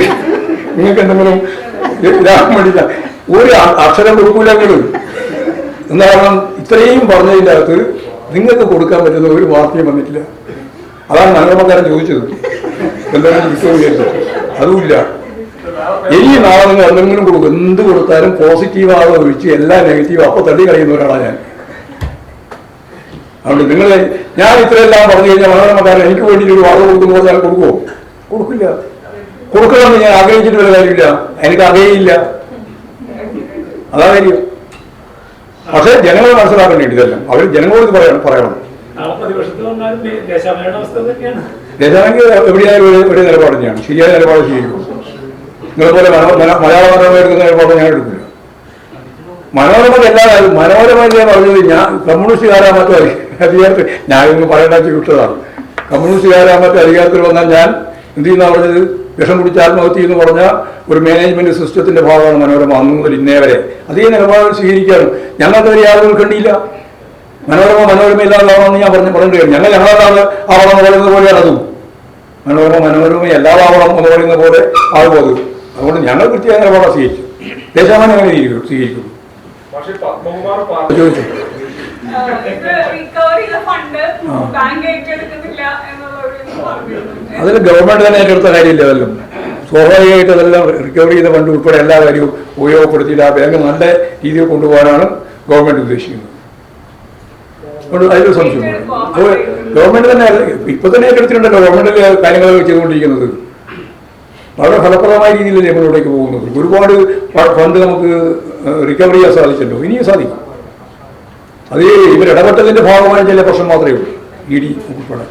നിങ്ങൾക്ക് എന്തെങ്കിലും ഇതാകാൻ വേണ്ടിയില്ല ഒരു അക്ഷരം കൊടുക്കൂല നിങ്ങൾ കാരണം? ഇത്രയും പറഞ്ഞതിന്റെ അകത്ത് നിങ്ങൾക്ക് കൊടുക്കാൻ പറ്റുന്ന ഒരു വാർത്തയും വന്നിട്ടില്ല. അതാണ് മനോരമക്കാരൻ ചോദിച്ചത്. എന്തായാലും വിശ്വസിക്കരുത് അതുമില്ല. ഇനി നാളെ നിങ്ങൾ എന്തെങ്കിലും കൊടുക്കും. എന്ത് കൊടുത്താലും പോസിറ്റീവ് ആകെ ഒഴിച്ച് എല്ലാം നെഗറ്റീവ് അപ്പൊ തള്ളി കളയുന്ന ഒരാളാണ് ഞാൻ. അതുകൊണ്ട് നിങ്ങൾ ഞാൻ ഇത്രയെല്ലാം പറഞ്ഞു കഴിഞ്ഞാൽ മനോരമക്കാരൻ എനിക്ക് വേണ്ടിയിട്ട് ഒരു വാർത്ത കൊടുക്കുമ്പോൾ ഞാൻ കൊടുക്കുമോ കൊടുക്കില്ല. കൊടുക്കണമെന്ന് ഞാൻ ആഗ്രഹിച്ചിട്ട് വരെ കാര്യമില്ല. എനിക്ക് അറിയയില്ല അതാ കാര്യം പക്ഷേ ജനങ്ങൾ മനസ്സിലാക്കേണ്ടി ഇതെല്ലാം. അവർ ജനങ്ങളോട് പറയണം പറയണം. ദേശാണെങ്കിൽ എവിടെയായാലും ഒരു ഒരു നിലപാട് തന്നെയാണ്. ശരിയായ നിലപാട് സ്വീകരിക്കും. നിങ്ങളെപ്പോലെ മലയാള മനോരമ എടുക്കുന്ന നിലപാട് ഞാൻ എടുക്കില്ല. മനോരമ എല്ലാവരും മനോരമ ഞാൻ പറഞ്ഞത് ഞാൻ കമ്മ്യൂണിസ്റ്റുകാരാ മറ്റോ അധികാരത്തിൽ ഇന്ന് പറയേണ്ട വിട്ടതാണ് കമ്മ്യൂണിസ്റ്റുകാരാ മറ്റോ അധികാരത്തിൽ വന്നാൽ ഞാൻ എന്ത് ചെയ്യുന്ന പറഞ്ഞത്? വിഷം കുടിച്ച് ആത്മഹത്യ എന്ന് പറഞ്ഞ ഒരു മാനേജ്മെന്റ് സിസ്റ്റത്തിന്റെ ഭാഗമാണ് മനോരമ അന്ന് മുതൽ ഇന്നേ വരെ. അതേ നിലപാട് സ്വീകരിക്കാനും ഞങ്ങൾക്കതിൽ യാതൊരു കണ്ടിയില്ല മനോരമ മനോരമ ഇല്ലാതാവണമെന്ന് ഞാൻ പറഞ്ഞു പറഞ്ഞിട്ട് ഞങ്ങൾ ഞങ്ങളല്ലാതെ ആവണം എന്ന് പറയുന്നത് പോലെയാണ് അതും മനോരമ മനോരമ എല്ലാതാവണം എന്ന് പറയുന്ന പോലെ ആൾ പോകും. അതുകൊണ്ട് ഞങ്ങൾ കൃത്യമായ നിലപാടാണ് സ്വീകരിച്ചു ദേശാമാനം അങ്ങനെ സ്വീകരിക്കും സ്വീകരിക്കും. പക്ഷേ പത്മകുമാർ പാർട്ടി ചോദിച്ചു? ഇത് ഫണ്ട് ആ. ബാങ്ക് ഏറ്റെടുക്കുന്നില്ല എന്നുള്ള അതിൽ ഗവൺമെന്റ് തന്നെ ഏറ്റെടുത്ത കാര്യമില്ല അതെല്ലാം. സ്വാഭാവികമായിട്ട് അതെല്ലാം റിക്കവറി ചെയ്ത ഫണ്ട് ഉൾപ്പെടെ എല്ലാ കാര്യവും ഉപയോഗപ്പെടുത്തിയിട്ട് ആ ബാങ്ക് നല്ല രീതിയിൽ കൊണ്ടുപോകാനാണ് ഗവൺമെന്റ് ഉദ്ദേശിക്കുന്നത്. അതിലൊരു സംശയമില്ല അപ്പോൾ ഗവൺമെന്റ് തന്നെ ഇപ്പൊ തന്നെ ഏറ്റെടുത്തിട്ടുണ്ടല്ലോ ഗവൺമെന്റ് കാര്യങ്ങൾ ചെയ്തുകൊണ്ടിരിക്കുന്നത്. വളരെ ഫലപ്രദമായ രീതിയിലല്ലേ മുന്നോട്ടേക്ക് പോകുന്നത്. ഒരുപാട് ഫണ്ട് നമുക്ക് റിക്കവർ ചെയ്യാൻ സാധിച്ചല്ലോ. ഇനിയും സാധിക്കും. അത് ഭാഗമായി ഭാഗമായ ചില പ്രശ്നം മാത്രമേ ഉള്ളൂ. ഇ ഡി ഉൾപ്പെടെ.